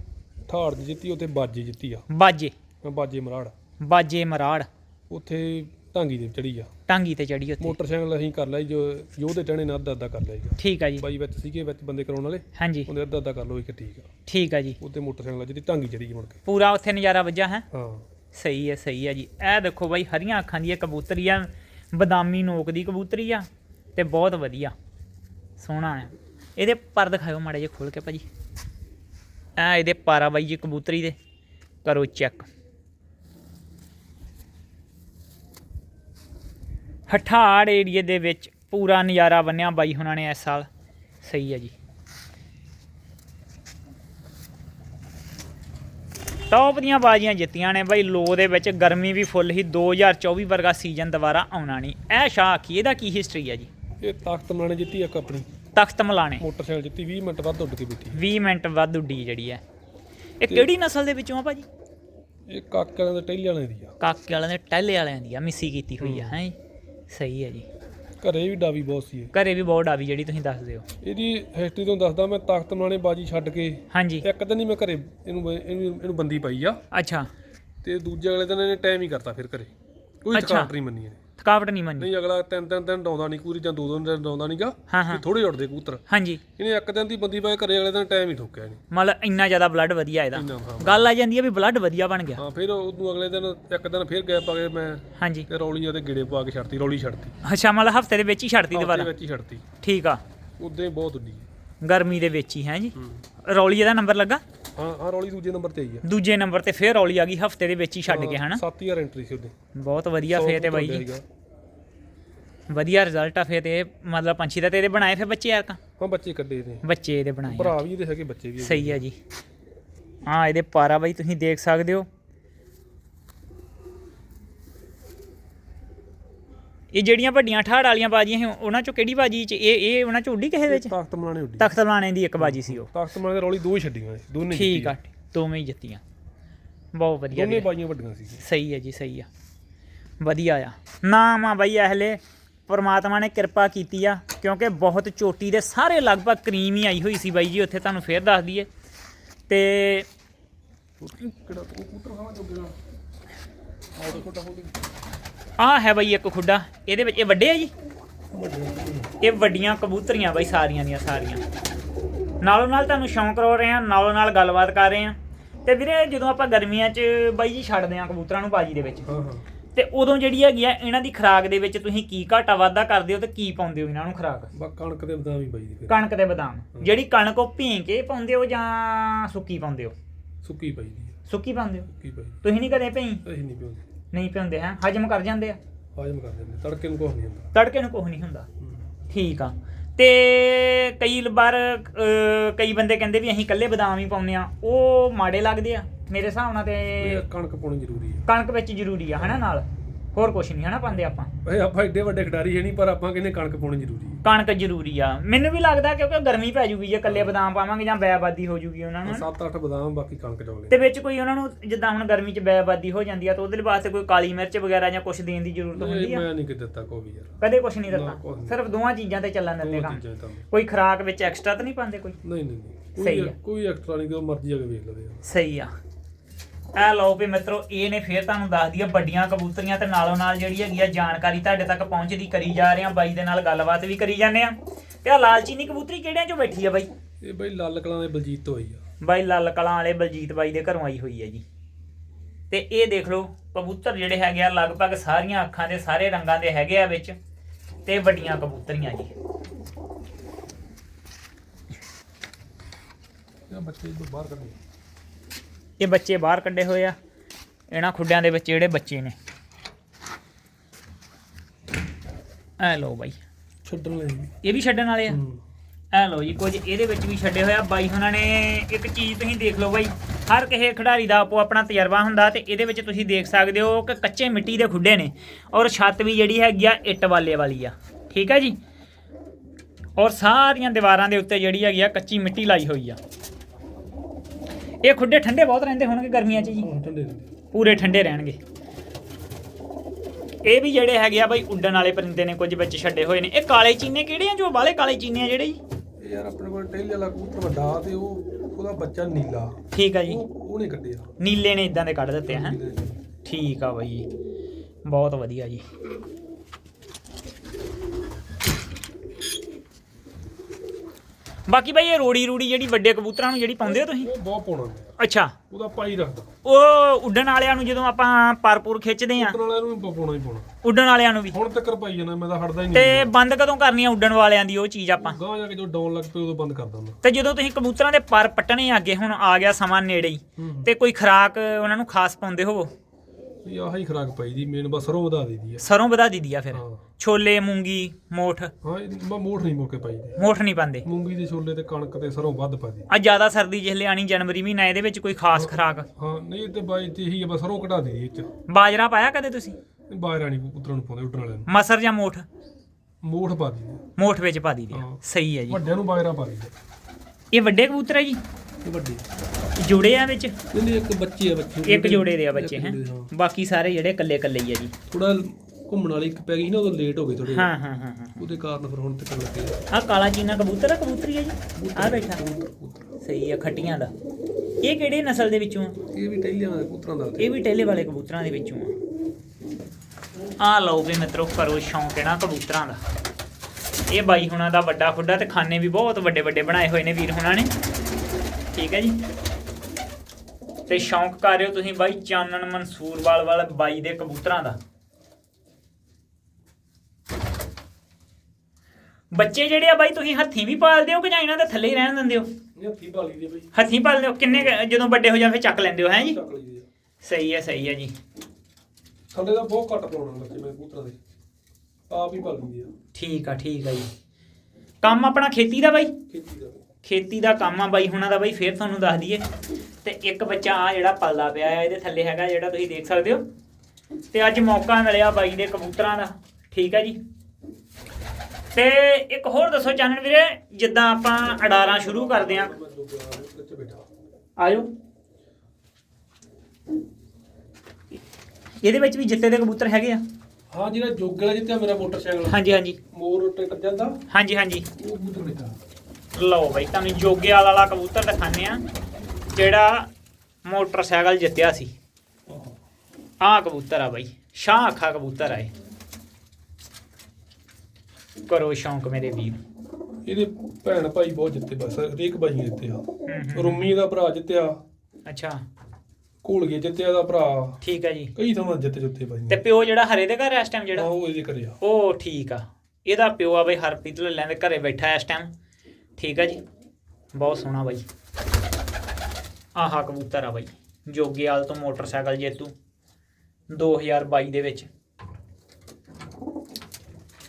S2: ਦੀ ਜਿੱਤੀ ਉੱਥੇ ਬਾਜੀ ਜਿੱਤੀ ਆ।
S1: ਬਾਜੇ?
S2: ਮੈਂ ਬਾਜੇ ਮਰਾੜ।
S1: ਬਾਜੇ ਮਰਾੜ।
S2: ਉੱਥੇ ਢਾਂਗੀ ਦੇ ਚੜੀ ਆ।
S1: ਟਾਂਗੀ ਤੇ ਚੜੀ ਉੱਤੇ
S2: ਮੋਟਰਸਾਈਕਲ ਅਸੀਂ ਕਰ ਲਿਆ ਜੀ, ਜੋ ਯੋਧੇ ਟਹਿਣੇ ਨਾਲ ਅੱਧਾ ਅੱਧਾ ਕਰ ਲਿਆ ਜੀ।
S1: ਠੀਕ ਆ ਜੀ।
S2: ਬਾਈ ਵਿੱਚ ਸੀਗੇ ਵਿੱਚ ਬੰਦੇ ਕਰਾਉਣ ਵਾਲੇ।
S1: ਹਾਂਜੀ।
S2: ਉਹਦੇ ਅੱਧਾ ਅੱਧਾ ਕਰ ਲਓ ਇੱਕ ਠੀਕ ਆ।
S1: ਠੀਕ ਆ ਜੀ।
S2: ਉੱਤੇ ਮੋਟਰਸਾਈਕਲ ਜਿਹੜੀ ਢਾਂਗੀ ਚੜੀ ਗਈ ਮੁੜ ਕੇ।
S1: ਪੂਰਾ ਉੱਥੇ ਨਜ਼ਾਰਾ ਵੱਜਾ ਹੈ?
S2: ਹਾਂ।
S1: ਸਹੀ ਹੈ ਸਹੀ ਹੈ ਜੀ। ਇਹ ਦੇਖੋ ਬਾਈ ਹਰੀਆਂ ਅੱਖਾਂ ਦੀ ਇਹ ਕਬੂਤਰੀ ਆ ਬਦਾਮੀ ਨੋਕ ਦੀ ਕਬੂਤਰੀ ਆ। ਤੇ ਬਹੁਤ ਵਧੀਆ। ਸੋਹਣਾ ਹੈ। ਇਹਦੇ ਪਰ ਦਿਖਾਓ ਮਾੜੇ ਜਿਹਾ ਖੋਲ ਕੇ ਭਾਜੀ। ਆ ਇਹਦੇ ਪਾਰਾ ਬਾਈ ਜੀ ਕਬੂਤਰੀ ਦੇ। ਕਰੋ ਚੈੱਕ ਹਠਾੜ ਏਰੀਏ ਦੇ ਵਿੱਚ ਪੂਰਾ ਨਜ਼ਾਰਾ ਬੰਨਿਆ ਬਾਈ ਹੁਣਾਂ ਨੇ ਇਸ ਸਾਲ। ਸਹੀ ਹੈ ਜੀ। ਟੌਪ ਦੀਆਂ ਬਾਜ਼ੀਆਂ ਜਿੱਤੀਆਂ ਨੇ ਬਾਈ। ਲੋ ਦੇ ਵਿੱਚ ਗਰਮੀ ਵੀ ਫੁੱਲ ਹੀ। 2024 ਵਰਗਾ ਸੀਜ਼ਨ ਦੁਬਾਰਾ ਆਉਣਾ ਨਹੀਂ। ਇਹ ਸ਼ਾਹ ਕੀ ਇਹਦਾ ਕੀ ਹਿਸਟਰੀ ਹੈ ਜੀ?
S2: ਇਹ ਤਾਕਤ ਮਲਾਣੇ ਜਿੱਤੀ ਇੱਕ ਆਪਣੀ?
S1: ਤਖਤ ਮਲਾਣੇ।
S2: ਮੋਟਰਸਾਈਕਲ ਜਿੱਤੀ 20 ਮਿੰਟ ਬਾਅਦ ਉੱਡ ਕੇ ਬੈਠੀ।
S1: 20 ਮਿੰਟ ਵੱਧ ਉੱਡੀ ਜਿਹੜੀ ਹੈ। ਇਹ ਕਿਹੜੀ ਨਸਲ ਦੇ ਵਿੱਚੋਂ ਆ ਭਾਜੀ?
S2: ਇਹ ਕਾਕਿਆਂ ਦੇ ਟਹਿਲੇ ਵਾਲਿਆਂ ਦੀ ਆ।
S1: ਕਾਕੇ ਵਾਲਿਆਂ ਦੇ ਟਹਿਲੇ ਵਾਲਿਆਂ ਦੀ ਆ ਮਿੱਸੀ ਕੀਤੀ ਹੋਈ ਆ ਹੈ। ਸਹੀ ਹੈ ਜੀ।
S2: ਘਰੇ ਵੀ ਡਾਵੀ ਬਹੁਤ ਸੀ ਇਹ।
S1: ਘਰੇ ਵੀ ਬਹੁਤ ਡਾਵੀ ਜਿਹੜੀ ਤੁਸੀਂ ਦੱਸਦੇ ਹੋ।
S2: ਇਹਦੀ ਹਿਸਟਰੀ ਤੋਂ ਦੱਸਦਾ ਮੈਂ ਤਾਕਤ ਮਲਾਣੇ ਬਾਜੀ ਛੱਡ ਕੇ।
S1: ਹਾਂਜੀ।
S2: ਇੱਕ ਦਿਨ ਹੀ ਮੈਂ ਘਰੇ ਇਹਨੂੰ ਇਹਨੂੰ ਇਹਨੂੰ ਬੰਦੀ ਪਾਈ ਆ।
S1: ਅੱਛਾ।
S2: ਤੇ ਦੂਜੇ ਅਗਲੇ ਦਿਨ ਇਹਨੇ ਟਾਈਮ ਹੀ ਕਰਤਾ ਫਿਰ ਘਰੇ। ਕੋਈ
S1: ਅੱਛਾ।
S2: ਥਕਾਵਟ ਨਹੀਂ ਮੰਨੀ ਇਹਨੇ।
S1: ਥਕਾਵਟ ਨਹੀਂ ਮੰਨੀ।
S2: ਨਹੀਂ ਅਗਲਾ ਤਿੰਨ ਤਿੰਨ ਦਿਨ ਡਾਉਂਦਾ ਨਹੀਂ ਪੂਰੀ ਜਾਂ ਦੋ ਦੋ ਦਿਨ ਡਾਉਂਦਾ ਨਹੀਂਗਾ।
S1: ਹਾਂ ਹਾਂ।
S2: ਥੋੜੇ ਉੱਡਦੇ ਕਬੂਤਰ।
S1: ਹਾਂਜੀ।
S2: ਇਹਨੇ ਇੱਕ ਦਿਨ ਦੀ ਬੰਦੀ ਪਾਏ ਘਰੇ ਅਗਲੇ ਦਿਨ ਟਾਈਮ ਹੀ ਠੋਕਿਆ ਇਹਨੇ।
S1: ਮਤਲਬ ਇੰਨਾ ਜ਼ਿਆਦਾ ਬਲੱਡ ਵਧੀਆ ਇਹਦਾ।
S2: ਇੰਨਾ ਹਾਂ
S1: ਗੱਲ ਆ ਜਾਂਦੀ ਹੈ ਵੀ ਬਲੱਡ ਵਧੀਆ ਬਣ ਗਿਆ।
S2: ਹਾਂ ਫਿਰ ਉਦੋਂ ਅਗਲੇ ਦਿਨ ਇੱਕ ਦਿਨ ਫਿਰ ਗੈਪ ਆ ਗਏ ਮੈਂ
S1: ਹਾਂਜੀ।
S2: ਤੇ ਰੌਲੀ ਉਹਦੇ ਗਿੜੇ ਪਾ ਕੇ ਛੱਡਤੀ ਰੌਲੀ ਛੱਡਤੀ।
S1: ਅੱਛਾ ਮਤਲਬ ਹਫ਼ਤੇ ਦੇ ਵਿੱਚ ਹੀ ਛੱਡਤੀ
S2: ਹਫ਼ਤੇ
S1: ਦੁਬਾਰਾ?
S2: ਵਿੱਚ ਹੀ ਛੱਡਤੀ।
S1: ਠੀਕ ਆ।
S2: ਉਦੋਂ ਹੀ ਬਹੁਤ ਉੱਡੀ
S1: ਗਰਮੀ ਦੇ ਵਿੱਚ ਹੀ ਹੈ ਜੀ?
S2: ਹੂੰ।
S1: ਰੌਲੀ ਇਹਦਾ ਨੰਬਰ ਲੱਗਾ?
S2: ਹਾਂ ਹਾਂ ਰੌਲੀ ਦੂਜੇ ਨੰਬਰ ਤੇ ਆਈ ਆ
S1: ਦੂਜੇ ਨੰਬਰ ਤੇ ਫੇਰ ਰੌਲੀ ਆ ਗਈ ਹਫ਼ਤੇ ਦੇ ਵਿੱਚ ਹੀ ਛੱਡ ਕੇ ਹਨਾ?
S2: 7000 ਐਂਟਰੀ ਸੀ ਉਹਦੇ।
S1: ਬਹੁਤ ਵਧੀਆ ਫੇਰ ਤੇ ਬਾਈ ਜੀ। ਵਧੀਆ ਰਿਜ਼ਲਟ ਆ ਫੇਰ ਤੇ ਮਤਲਬ ਪੰਛੀ ਦਾ ਤੇ ਇਹਦੇ ਬਣਾਏ ਫੇਰ ਬੱਚੇ ਯਾਰ ਕਾ
S2: ਹਾਂ ਬੱਚੇ ਕੱਢੇ ਨੇ
S1: ਬੱਚੇ ਇਹਦੇ ਬਣਾਏ ਆ।
S2: ਭਰਾ ਵੀ ਇਹਦੇ ਹੈਗੇ ਬੱਚੇ ਵੀ ਇਹਦੇ।
S1: ਸਹੀ ਹੈ ਜੀ। ਹਾਂ ਇਹਦੇ ਪਾਰਾ ਬਾਈ ਤੁਸੀਂ ਦੇਖ ਸਕਦੇ ਹੋ। ਇਹ ਜਿਹੜੀਆਂ ਵੱਡੀਆਂ ਠਾੜ ਵਾਲੀਆਂ ਬਾਜੀਆਂ ਸੀ ਉਹਨਾਂ ਚੋਂ ਕਿਹੜੀ ਬਾਜੀ ਚ ਇਹ ਇਹ ਉਹਨਾਂ ਚੋਂ ਉੱਡੀ ਕਿਸੇ ਵਿੱਚ?
S2: ਤਾਕਤ ਮਲਾਣੇ ਉੱਡੀ।
S1: ਤਖਤ ਲਾਣੇ ਦੀ ਇੱਕ ਬਾਜੀ ਸੀ ਉਹ।
S2: ਤਾਕਤ ਮਲਾਣੇ ਰੌਲੀ ਦੋ ਹੀ ਛੱਡੀਆਂ ਸੀ, ਦੋਨੇ
S1: ਠੀਕ ਆ। ਦੋਵੇਂ ਹੀ ਜਿੱਤੀਆਂ। ਬਹੁਤ ਵਧੀਆ
S2: ਦੋਨੇ। ਬਾਈਆਂ ਵੱਡੀਆਂ ਸੀ।
S1: ਸਹੀ ਹੈ ਜੀ ਸਹੀ ਆ। ਵਧੀਆ ਆ। ਨਾਮ ਆ ਬਾਈ ਇਹਲੇ ਪਰਮਾਤਮਾ ਨੇ ਕਿਰਪਾ ਕੀਤੀ ਆ ਕਿਉਂਕਿ ਬਹੁਤ ਚੋਟੀ ਦੇ ਸਾਰੇ ਲਗਭਗ ਕਰੀਮ ਹੀ ਆਈ ਹੋਈ ਸੀ ਬਾਈ ਜੀ ਉੱਥੇ ਤੁਹਾਨੂੰ ਫੇਰ ਦੱਸ ਦਈਏ। ਤੇ
S2: ਕਿਹੜਾ ਕਬੂਤਰ ਖਾਵਾ ਜੋਗੇਗਾ ਆਹ ਦੇਖੋ ਤਾਂ
S1: ਆਹ ਹੈ ਬਾਈ ਇੱਕ ਖੁੱਡਾ ਇਹਦੇ ਵਿੱਚ ਇਹ ਵੱਡੇ ਆ ਜੀ? ਇਹ ਵੱਡੀਆਂ ਕਬੂਤਰੀਆਂ ਬਾਈ ਸਾਰੀਆਂ ਦੀਆਂ ਸਾਰੀਆਂ। ਨਾਲੋਂ ਨਾਲ ਤੁਹਾਨੂੰ ਸ਼ੌਂਕ ਰੋ ਰਹੇ ਆ ਨਾਲੋਂ ਨਾਲ ਗੱਲਬਾਤ ਕਰ ਰਹੇ ਆ। ਤੇ ਵੀਰੇ ਜਦੋਂ ਆਪਾਂ ਗਰਮੀਆਂ 'ਚ ਬਾਈ ਜੀ ਛੱਡਦੇ ਆ ਕਬੂਤਰਾਂ ਨੂੰ ਬਾਜੀ ਦੇ ਵਿੱਚ ਤੇ ਉਦੋਂ ਜਿਹੜੀ ਹੈਗੀ ਆ ਇਹਨਾਂ ਦੀ ਖੁਰਾਕ ਦੇ ਵਿੱਚ ਤੁਸੀਂ ਕੀ ਘਾਟਾ ਵਾਧਾ ਕਰਦੇ ਹੋ ਤੇ ਕੀ ਪਾਉਂਦੇ ਹੋ ਇਹਨਾਂ ਨੂੰ ਖੁਰਾਕ?
S2: ਕਣਕ ਦੇ ਬਦਾਮ ਹੀ ਬਾਈ ਦੀ ਫਿਰ।
S1: ਕਣਕ ਤੇ ਬਦਾਮ। ਜਿਹੜੀ ਕਣਕ ਉਹ ਭੀਂ ਕੇ ਪਾਉਂਦੇ ਹੋ ਜਾਂ ਸੁੱਕੀ ਪਾਉਂਦੇ ਹੋ?
S2: ਸੁੱਕੀ ਪਾਈ ਦੀ
S1: ਸੁੱਕੀ ਪਾਉਂਦੇ ਹੋ?
S2: ਸੁੱਕੀ ਪਾਈ
S1: ਤੁਸੀਂ ਨਹੀਂ ਕਦੇ ਭੀਂ?
S2: ਅਸੀਂ ਨਹੀਂ ਪਿਉਂਦੇ।
S1: ਨਹੀਂ ਪਿਉਂਦੇ ਹੈ ਹਜਮ ਕਰ ਜਾਂਦੇ ਆ।
S2: ਹਾਜ਼ਮ ਕਰ ਦਿੰਦੇ ਤੜਕੇ ਨੂੰ ਕੁਛ ਨਹੀਂ ਹੁੰਦਾ।
S1: ਤੜਕੇ ਨੂੰ ਕੁਝ ਨਹੀਂ ਹੁੰਦਾ। ਠੀਕ ਆ। ਤੇ ਕਈ ਵਾਰ ਅਹ, ਕਈ ਬੰਦੇ ਕਹਿੰਦੇ ਵੀ ਅਸੀਂ ਇਕੱਲੇ ਬਦਾਮ ਹੀ ਪਾਉਂਦੇ ਆ ਉਹ ਮਾੜੇ ਲੱਗਦੇ ਆ ਮੇਰੇ ਹਿਸਾਬ ਨਾਲ ਤੇ
S2: ਇਹ ਕਣਕ ਪਾਉਣੀ ਜ਼ਰੂਰੀ ਹੈ
S1: ਕਣਕ ਵਿੱਚ ਜ਼ਰੂਰੀ ਆ ਹਨਾ ਨਾਲ? ਹੋਰ ਕੁਝ ਨਹੀਂ ਹਨਾ ਪਾਉਂਦੇ ਆਪਾਂ?
S2: ਇਹ ਆਪਾਂ ਏਡੇ ਵੱਡੇ ਖਿਡਾਰੀ ਹੈ ਨਹੀਂ ਪਰ ਆਪਾਂ ਕਹਿੰਦੇ ਕਣਕ ਪਾਉਣੀ ਜ਼ਰੂਰੀ ਹੈ।
S1: ਕਣਕ ਜ਼ਰੂਰੀ ਆ। ਮੈਨੂੰ ਵੀ ਲੱਗਦਾ ਕਿਉਂਕਿ ਗਰਮੀ ਪੈ ਜੂਗੀ ਜੇ ਇਕੱਲੇ ਬਦਾਮ ਪਾਵਾਂਗੇ ਜਾਂ ਬੈਆਬਾਦੀ ਹੋ ਜੂਗੀ ਉਹਨਾਂ ਨੂੰ। ਹਨਾ।
S2: ਸੱਤ ਅੱਠ ਬਦਾਮ ਬਾਕੀ ਕਣਕ ਚੌਲੇ।
S1: ਤੇ ਵਿੱਚ ਕੋਈ ਉਹਨਾਂ ਨੂੰ ਜਿੱਦਾਂ ਹੁਣ ਗਰਮੀ 'ਚ ਬੈਆਬਾਦੀ ਹੋ ਜਾਂਦੀ ਆ ਤਾਂ ਉਹਦੇ ਵਾਸਤੇ ਕੋਈ ਕਾਲੀ ਮਿਰਚ ਵਗੈਰਾ ਜਾਂ ਕੁਝ ਦੇਣ ਦੀ ਜ਼ਰੂਰਤ ਹੁੰਦੀ ਆ?
S2: ਮੈਂ ਨਹੀਂ ਕਿ ਦਿੱਤਾ ਕੋਈ ਵੀ ਯਾਰ।
S1: ਕਦੇ ਕੁਝ ਨਹੀਂ ਦਿੱਤਾ। ਸਿਰਫ ਦੋਵਾਂ ਚੀਜ਼ਾਂ ਤੇ ਚੱਲਣ ਦਿੰਦੇ ਕੰਮ। ਕੋਈ ਖਰਾਕ ਵਿੱਚ ਐਕਸਟਰਾ ਤਾਂ ਨਹੀਂ ਪਾਉਂਦੇ ਕੋਈ?
S2: ਨਹੀਂ ਨਹੀਂ
S1: ਸਹੀ ਆ।
S2: ਕੋਈ ਐਕਸਟਰਾ ਨਹੀਂ ਕਿ ਮਰਜ਼ੀ ਆ ਕੇ ਵੇਖ ਲਵੇ
S1: ਸਹੀ ਆ। ਇਹ ਲਓ ਵੀ ਮਿੱਤਰੋ ਇਹ ਨੇ ਫੇਰ ਤੁਹਾਨੂੰ ਦੱਸ ਦਈਏ ਵੱਡੀਆਂ ਕਬੂਤਰੀਆਂ ਤੇ ਨਾਲੋਂ ਨਾਲ ਜਿਹੜੀ ਹੈਗੀ ਆ ਜਾਣਕਾਰੀ ਤੁਹਾਡੇ ਤੱਕ ਪਹੁੰਚਦੀ ਕਰੀ ਜਾ ਰਹੇ ਆ ਬਾਈ ਦੇ ਨਾਲ ਗੱਲਬਾਤ ਵੀ ਕਰੀ ਜਾਂਦੇ ਆ। ਤੇ ਆ ਲਾਲਚੀਨੀ ਕਬੂਤਰੀ ਕਿਹੜਿਆਂ ਚੋਂ ਬੈਠੀ ਆ ਬਾਈ?
S2: ਇਹ ਬਈ ਲੱਲ ਕਲਾਂ ਦੇ ਬਲਜੀਤ ਤੋਂ ਆਈ ਆ।
S1: ਬਾਈ ਲੱਲ ਕਲਾਂ ਵਾਲੇ ਬਲਜੀਤ ਬਾਈ ਦੇ ਘਰੋਂ ਆਈ ਹੋਈ ਹੈ ਜੀ। ਤੇ ਇਹ ਦੇਖ ਲਓ ਕਬੂਤਰ ਜਿਹੜੇ ਹੈਗੇ ਆ ਲਗਭਗ ਸਾਰੀਆਂ ਅੱਖਾਂ ਦੇ ਸਾਰੇ ਰੰਗਾਂ ਦੇ ਹੈਗੇ ਆ ਵਿੱਚ ਤੇ ਵੱਡੀਆਂ ਕਬੂਤਰੀਆਂ ਜੀ।
S2: ਇਹ ਬੱਚੇ ਤੋਂ ਬਾਹਰ ਕੱਢੇ।
S1: ਇਹ ਬੱਚੇ ਬਾਹਰ ਕੱਢੇ ਹੋਏ ਆ। ਇਹਨਾਂ ਖੁੱਡਿਆਂ ਦੇ ਵਿੱਚ ਜਿਹੜੇ ਬੱਚੇ ਨੇ। ਐ ਲਓ ਬਾਈ।
S2: ਛੱਡਣ ਲਈ
S1: ਇਹ ਵੀ ਛੱਡਣ ਵਾਲੇ ਆ? ਐ ਲਓ ਜੀ ਕੁਝ ਇਹਦੇ ਵਿੱਚ ਵੀ ਛੱਡੇ ਹੋਇਆ ਬਾਈ ਉਹਨਾਂ ਨੇ ਇੱਕ ਚੀਜ਼ ਤੁਸੀਂ ਦੇਖ ਲਓ ਬਾਈ। ਹਰ ਕਿਸੇ ਖਿਡਾਰੀ ਦਾ ਆਪੋ ਆਪਣਾ ਤਜਰਬਾ ਹੁੰਦਾ ਤੇ ਇਹਦੇ ਵਿੱਚ ਤੁਸੀਂ ਦੇਖ ਸਕਦੇ ਹੋ ਕਿ ਕੱਚੇ ਮਿੱਟੀ ਦੇ ਖੁੱਡੇ ਨੇ ਔਰ ਛੱਤ ਵੀ ਜਿਹੜੀ ਹੈਗੀ ਆ ਇੱਟ ਵਾਲੇ ਵਾਲੀ ਆ। ਠੀਕ ਹੈ ਜੀ? ਔਰ ਸਾਰੀਆਂ ਦੀਵਾਰਾਂ ਦੇ ਉੱਤੇ ਜਿਹੜੀ ਹੈਗੀ ਆ ਕੱਚੀ ਮਿੱਟੀ ਲਾਈ ਹੋਈ ਆ। ਇਹ ਖੁੱਡੇ ਠੰਡੇ ਬਹੁਤ ਰਹਿੰਦੇ ਹੋਣਗੇ ਗਰਮੀਆਂ 'ਚ ਜੀ।
S2: ਹਾਂ, ਠੰਡੇ ਰਹਿੰਦੇ
S1: ਪੂਰੇ ਠੰਡੇ ਰਹਿਣਗੇ। ਇਹ ਵੀ ਜਿਹੜੇ ਹੈਗੇ ਆ ਬਾਈ ਉੱਡਣ ਵਾਲੇ ਪਰਿੰਦੇ ਨੇ ਕੁਝ ਵਿੱਚ ਛੱਡੇ ਹੋਏ ਨੇ। ਇਹ ਕਾਲੇ ਚੀਨੇ ਕਿਹੜੇ ਆ ਜੋ ਬਾਲੇ ਕਾਲੇ ਚੀਨੇ ਆ ਜਿਹੜੇ ਜੀ?
S2: ਇਹ ਯਾਰ ਆਪਣੇ ਕੋਲ ਟੇਲ ਵਾਲਾ ਕਬੂਤਰ ਵੱਡਾ ਤੇ ਉਹ ਉਹਦਾ ਬੱਚਾ ਨੀਲਾ।
S1: ਠੀਕ ਆ ਜੀ।
S2: ਉਹ ਉਹਨੇ ਕੱਢਿਆ।
S1: ਨੀਲੇ ਨੇ ਇਦਾਂ ਦੇ ਕੱਢ ਦਿੱਤੇ ਆ ਹੈਂ। ਠੀਕ ਆ ਬਾਈ। ਬਹੁਤ ਵਧੀਆ ਜੀ। ਬਾਕੀ ਬਾਈ ਇਹ ਰੋੜੀ ਰੂੜੀ ਜਿਹੜੀ ਵੱਡੇ ਕਬੂਤਰਾਂ ਨੂੰ ਜਿਹੜੀ ਪਾਉਂਦੇ ਹੋ ਤੁਸੀਂ?
S2: ਉਹ ਬਹੁਤ ਪਾਉਣਾ
S1: ਅੱਛਾ।
S2: ਉਹਦਾ ਪਾਈ ਰੱਖਦਾ।
S1: ਉਹ ਉੱਡਣ ਵਾਲਿਆਂ ਨੂੰ ਜਦੋਂ ਆਪਾਂ ਪਰਪੂਰ ਖਿੱਚਦੇ ਆ
S2: ਉੱਡਣ ਵਾਲਿਆਂ ਨੂੰ ਵੀ ਪਾਉਣਾ ਹੀ ਪਾਉਣਾ।
S1: ਉੱਡਣ ਵਾਲਿਆਂ ਨੂੰ ਵੀ।
S2: ਹੁਣ ਤੱਕ ਪਾਈ ਜਾਣਾ ਮੈਂ ਤਾਂ ਹਟਦਾ ਹੀ
S1: ਤੇ
S2: ਨਹੀਂ
S1: ਬੰਦ ਕਦੋਂ ਕਰਨੀ ਆ ਉੱਡਣ ਵਾਲਿਆਂ ਦੀ ਉਹ ਚੀਜ਼ ਆਪਾਂ?
S2: ਗਾਂ ਜਾ ਕੇ ਜਦੋਂ ਡਾਊਨ ਲੱਗ ਪਏ ਉਦੋਂ ਬੰਦ ਕਰ ਦਿੰਦਾ।
S1: ਤੇ ਜਦੋਂ ਤੁਸੀਂ ਕਬੂਤਰਾਂ ਦੇ ਪਰ ਪੱਟਣੇ ਅੱਗੇ ਹੁਣ ਆ ਗਿਆ ਸਮਾਂ ਨੇੜੇ ਹੂੰ। ਤੇ ਕੋਈ ਖਰਾਕ ਉਹਨਾਂ ਨੂੰ ਖਾਸ ਪਾਉਂਦੇ ਹੋਵੋ?
S2: ਇਹ ਆਹੀ ਖਰਾਕ ਪਾਈ ਦੀ ਮੇਨ ਬਸ ਸਰੋਂ ਵਧਾ ਦਈਦੀ ਆ।
S1: ਸਰੋਂ ਵਧਾ ਦੀਦੀ ਆ ਫਿਰ।
S2: ਹਾਂ।
S1: ਛੋਲੇ ਮੂੰਗੀ ਮੋਠ।
S2: ਹਾਂ ਇਹ ਮੈਂ ਮੋਠ ਨਹੀਂ ਮੋਕੇ ਪਾਈ ਦੀ।
S1: ਮੋਠ ਨਹੀਂ ਪਾਉਂਦੇ।
S2: ਮੂੰਗੀ ਦੇ ਛੋਲੇ ਤੇ ਕਣਕ ਤੇ ਸਰੋਂ ਵੱਧ ਪਾ ਦੀ।
S1: ਆ ਜ਼ਿਆਦਾ ਸਰਦੀ ਜਿਹਲੇ ਆਣੀ ਜਨਵਰੀ ਮਹੀਨਾ ਇਹਦੇ ਵਿੱਚ ਕੋਈ ਖਾਸ ਖਰਾਕ?
S2: ਹਾਂ ਨਹੀਂ ਤੇ ਬਾਈ ਤੇ ਇਹੀ ਆ ਬਸ ਸਰੋਂ ਘਟਾ ਦੀ ਇਹ ਚ।
S1: ਬਾਜਰਾ ਪਾਇਆ ਕਦੇ ਤੁਸੀਂ?
S2: ਬਾਹਰ ਆਣੀ ਪੁੱਤਰਾਂ ਨੂੰ ਪਾਉਂਦੇ ਉੱਡਣ ਵਾਲਿਆਂ ਨੂੰ।
S1: ਮਸਰ ਜਾਂ ਮੋਠ?
S2: ਮੋਠ ਪਾ ਦੀ।
S1: ਮੋਠ ਵਿੱਚ ਪਾ ਦੀਦੀ ਆ।
S2: ਹਾਂ।
S1: ਸਹੀ ਹੈ ਜੀ।
S2: ਵੱਡਿਆਂ ਨੂੰ ਬਾਜਰਾ ਪਾ ਦੀ।
S1: ਇਹ ਵੱਡੇ ਕਬੂਤਰ ਹੈ ਜੀ?
S2: ਇਹ ਵੱਡੀ।
S1: ਜੋੜੇ ਆ ਵਿੱਚ?
S2: ਨਹੀਂ ਨਹੀਂ ਇੱਕ ਬੱਚੀ ਆ ਬੱਚੀ
S1: ਇੱਕ ਜੋੜੇ ਦੇ ਆ ਬੱਚੇ ਹੈ। ਬਾਕੀ ਸਾਰੇ ਜਿਹੜੇ ਇਕੱਲੇ ਇਕੱਲੇ ਹੀ ਆ ਜੀ।
S2: ਥੋੜਾ ਘੁੰਮਣ ਵਾਲੀ ਇੱਕ ਪੈ ਗਈ ਸੀ ਨਾ ਉਦੋਂ ਲੇਟ ਹੋ ਗਏ ਥੋੜੇ
S1: ਹਾਂ ਹਾਂ ਹਾਂ ਹਾਂ
S2: ਉਹਦੇ ਕਾਰਨ ਫਿਰ ਹੁਣ ਤੱਕ ਲੱਗੇ
S1: ਆ। ਕਾਲਾ ਚੀਨਾ ਕਬੂਤਰ ਆ ਕਬੂਤਰੀ ਹੈ ਜੀ? ਆ ਬੈਠਾ। ਸਹੀ ਆ ਖੱਟੀਆਂ ਦਾ। ਇਹ ਕਿਹੜੇ ਨਸਲ ਦੇ ਵਿੱਚੋਂ ਆ?
S2: ਇਹ ਵੀ ਟੈਲੀਆਂ ਦੇ ਪੁੱਤਰਾਂ ਦਾ
S1: ਇਹ ਵੀ ਟੇਲੇ ਵਾਲੇ ਕਬੂਤਰਾਂ ਦੇ ਵਿੱਚੋਂ ਆ। ਆ ਲਓ ਵੀ ਮਿੱਤਰੋ ਕਰੋ ਸ਼ੌਂਕ ਇਹਨਾਂ ਕਬੂਤਰਾਂ ਦਾ। ਇਹ ਬਾਈ ਹੁਣਾਂ ਦਾ ਵੱਡਾ ਖੁੱਡਾ ਤੇ ਖਾਨੇ ਵੀ ਬਹੁਤ ਵੱਡੇ ਵੱਡੇ ਬਣਾਏ ਹੋਏ ਨੇ ਵੀਰ ਹੁਣਾਂ ਨੇ। ਠੀਕ ਹੈ ਜੀ? ਤੇ ਸ਼ੌਂਕ ਕਰ ਰਹੇ ਹੋ ਤੁਸੀਂ ਬਾਈ ਚਾਨਣ ਮਨਸੂਰਵਾਲ ਵਾਲੇ ਬਾਈ ਦੇ ਕਬੂਤਰਾਂ ਦਾ। ਬੱਚੇ ਜਿਹੜੇ ਆ ਬਾਈ ਤੁਸੀਂ ਹੱਥੀਂ ਵੀ ਪਾਲਦੇ ਹੋ ਕਿ ਜਾਂ ਇਹਨਾਂ ਦੇ ਥੱਲੇ ਹੀ ਰਹਿਣ ਦਿੰਦੇ ਹੋ?
S2: ਹੱਥੀ ਭਾਲੀ ਦੇ ਬਈ।
S1: ਹੱਥੀਂ ਪਾਲਦੇ ਹੋ? ਕਿੰਨੇ ਕੁ- ਜਦੋਂ ਵੱਡੇ ਹੋ ਜਾਣ ਫਿਰ ਚੱਕ ਲੈਂਦੇ ਹੋ ਹੈ ਜੀ?
S2: ਚੱਕ।
S1: ਸਹੀ ਹੈ ਸਹੀ ਹੈ ਜੀ।
S2: ਥੱਲੇ ਦਾ ਬਹੁਤ ਘੱਟ ਪਾਉਣਾ ਬੱਚੇ ਮੇਰੇ ਪੁੱਤਰਾਂ ਦੇ। ਆਪ ਹੀ ਭਾਲੀ ਦੀ ਆ।
S1: ਠੀਕ ਆ ਠੀਕ ਆ ਜੀ। ਕੰਮ ਆਪਣਾ ਖੇਤੀ ਦਾ ਬਾਈ?
S2: ਖੇਤੀ ਦਾ।
S1: ਖੇਤੀ ਦਾ ਕੰਮ ਆ ਬਾਈ ਹੁਣਾਂ ਦਾ ਬਾਈ ਫੇਰ ਤੁਹਾਨੂੰ ਦੱਸ ਦਈਏ। ਤੇ ਇੱਕ ਬੱਚਾ ਆ ਜਿਹੜਾ ਪਲਦਾ ਪਿਆ ਆ ਇਹਦੇ ਥੱਲੇ ਹੈਗਾ ਜਿਹੜਾ ਤੁਸੀਂ ਦੇਖ ਸਕਦੇ ਹੋ। ਤੇ ਅੱਜ ਮੌਕਾ ਮਿਲਿਆ ਬਾਈ ਦੇ ਕਬੂਤਰਾਂ ਦਾ ਠੀਕ ਆ ਜੀ। ਤੇ ਇੱਕ ਹੋਰ ਦੱਸੋ ਚਾਨਣ ਵੀਰੇ ਜਿੱਦਾਂ ਆਪਾਂ ਅਡਾਰਾਂ ਸ਼ੁਰੂ ਕਰਦੇ ਆ। ਆਜੋ। ਇਹਦੇ ਵਿੱਚ ਵੀ ਜਿੱਤੇ ਦੇ ਕਬੂਤਰ ਹੈਗੇ ਆ।
S2: ਹਾਂ ਜਿਹੜਾ ਜੋਗਲਾ ਜਿੱਤਿਆ ਮੇਰਾ ਮੋਟਰਸਾਈਕਲ।
S1: ਹਾਂਜੀ ਹਾਂਜੀ।
S2: ਮੋਰ ਟਿਕਟ ਜਾਂਦਾ
S1: ਹਾਂਜੀ ਹਾਂਜੀ।
S2: ਉਹ ਕਬੂਤਰ ਬੈਠਾ
S1: ਲਓ ਬਾਈ ਤੁਹਾਨੂੰ ਜੋਗਿਆਲ ਵਾਲਾ ਕਬੂਤਰ ਦਿਖਾਣੇ ਆ ਜਿਹੜਾ ਮੋਟਰਸਾਈਕਲ ਜਿੱਤਿਆ ਸੀ। ਆਹ ਕਬੂਤਰ ਆ ਬਾਈ ਸ਼ਾਹ ਅੱਖਾ ਕਬੂਤਰ ਆ ਇਹ। ਕਰੋ ਸ਼ੌਂਕ ਮੇਰੇ ਵੀਰ।
S2: ਇਹਦੇ ਭੈਣ ਭਾਈ ਬਹੁਤ ਜਿੱਤੇ ਬਸ ਹਰੇਕ ਭਾਈ ਨੇ ਜਿੱਤਿਆ
S1: ਹੂੰ
S2: ਰੁੰਮੀ ਦਾ ਭਰਾ ਜਿੱਤਿਆ।
S1: ਅੱਛਾ।
S2: ਘੋਲ ਗਿਆ ਜਿੱਤਿਆ ਦਾ ਭਰਾ।
S1: ਠੀਕ ਹੈ ਜੀ।
S2: ਕਈ ਥਾਵਾਂ ਜਿੱਤੇ ਜੁੱਤੇ ਬਾਈ
S1: ਤੇ ਪਿਓ ਜਿਹੜਾ ਹਰੇ ਦੇ ਘਰ ਇਸ ਟਾਈਮ ਜਿਹੜਾ?
S2: ਉਹ ਇਹਦੇ ਘਰੇ ਆ।
S1: ਉਹ ਠੀਕ ਆ। ਇਹਦਾ ਪਿਓ ਆ ਬਈ ਹਰਪ੍ਰੀਤ ਲੱਲਿਆਂ ਦੇ ਘਰੇ ਬੈਠਾ ਇਸ ਟਾਈਮ ਠੀਕ ਆ ਜੀ? ਬਹੁਤ ਸੋਹਣਾ ਬਾਈ। ਆਹਾ ਕਬੂਤਰ ਆ ਬਾਈ। ਜੋਗੇਵਾਲ ਤੋਂ ਮੋਟਰਸਾਈਕਲ ਜੇਤੂ। 2022 ਦੇ ਵਿੱਚ।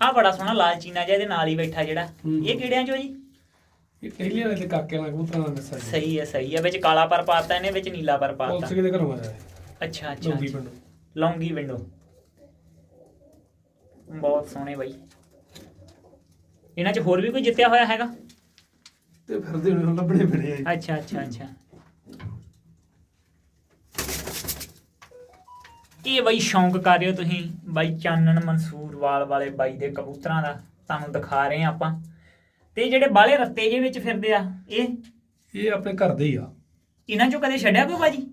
S1: ਆ ਬੜਾ ਸੋਹਣਾ ਲਾਲ ਚੀਨਾ ਜਿਹਾ ਇਹਦੇ ਨਾਲ ਹੀ ਬੈਠਾ ਜਿਹੜਾ। ਇਹ ਕਿਹੜਿਆਂ ਚੋਂ ਜੀ?
S2: ਇਹ ਵਾਲੇ ਤੇ ਕਾਕੇ ਵਾਲਾ ਕਬੂਤਰਾਂ ਦਾ ਮਿੱਸਾ
S1: ਸਹੀ ਹੈ ਸਹੀ ਹੈ ਵਿੱਚ ਕਾਲਾ ਪਰ ਪਾਤਾ ਇਹਨੇ ਵਿੱਚ ਨੀਲਾ ਪਰ ਪਾਤਾ।
S2: ਪੁਲਿਸ ਕਿਹਦੇ ਘਰੋਂ ਆਇਆ
S1: ਅੱਛਾ ਅੱਛਾ ਲੌਂਗੀ ਵਿੰਡੋ ਬਹੁਤ ਸੋਹਣੇ ਬਾਈ। ਇਹਨਾਂ 'ਚ ਹੋਰ ਵੀ ਕੋਈ ਜਿੱਤਿਆ ਹੋਇਆ ਹੈਗਾ?
S2: ਤੇ ਫਿਰਦੇ ਹੋਣੇ ਹੁਣ ਲੱਭਣੇ ਪੈਣੇ ਆ।
S1: ਅੱਛਾ ਅੱਛਾ ਅੱਛਾ। ਇਹ ਬਾਈ ਸ਼ੌਂਕ ਕਰ ਰਹੇ ਹੋ ਤੁਸੀਂ ਬਾਈ ਚਾਨਣ ਮਨਸੂਰਵਾਲ ਵਾਲੇ ਬਾਈ ਦੇ ਕਬੂਤਰਾਂ ਦਾ ਤੁਹਾਨੂੰ ਦਿਖਾ ਰਹੇ ਆ ਆਪਾਂ। ਤੇ ਜਿਹੜੇ ਬਾਲੇ ਰੱਤੇ ਜੇ ਵਿੱਚ ਫਿਰਦੇ ਆ ਇਹ?
S2: ਇਹ ਆਪਣੇ ਘਰ ਦੇ ਹੀ ਆ।
S1: ਇਹਨਾਂ 'ਚੋਂ ਕਦੇ ਛੱਡਿਆ ਕੋਈ ਬਾਜੀ?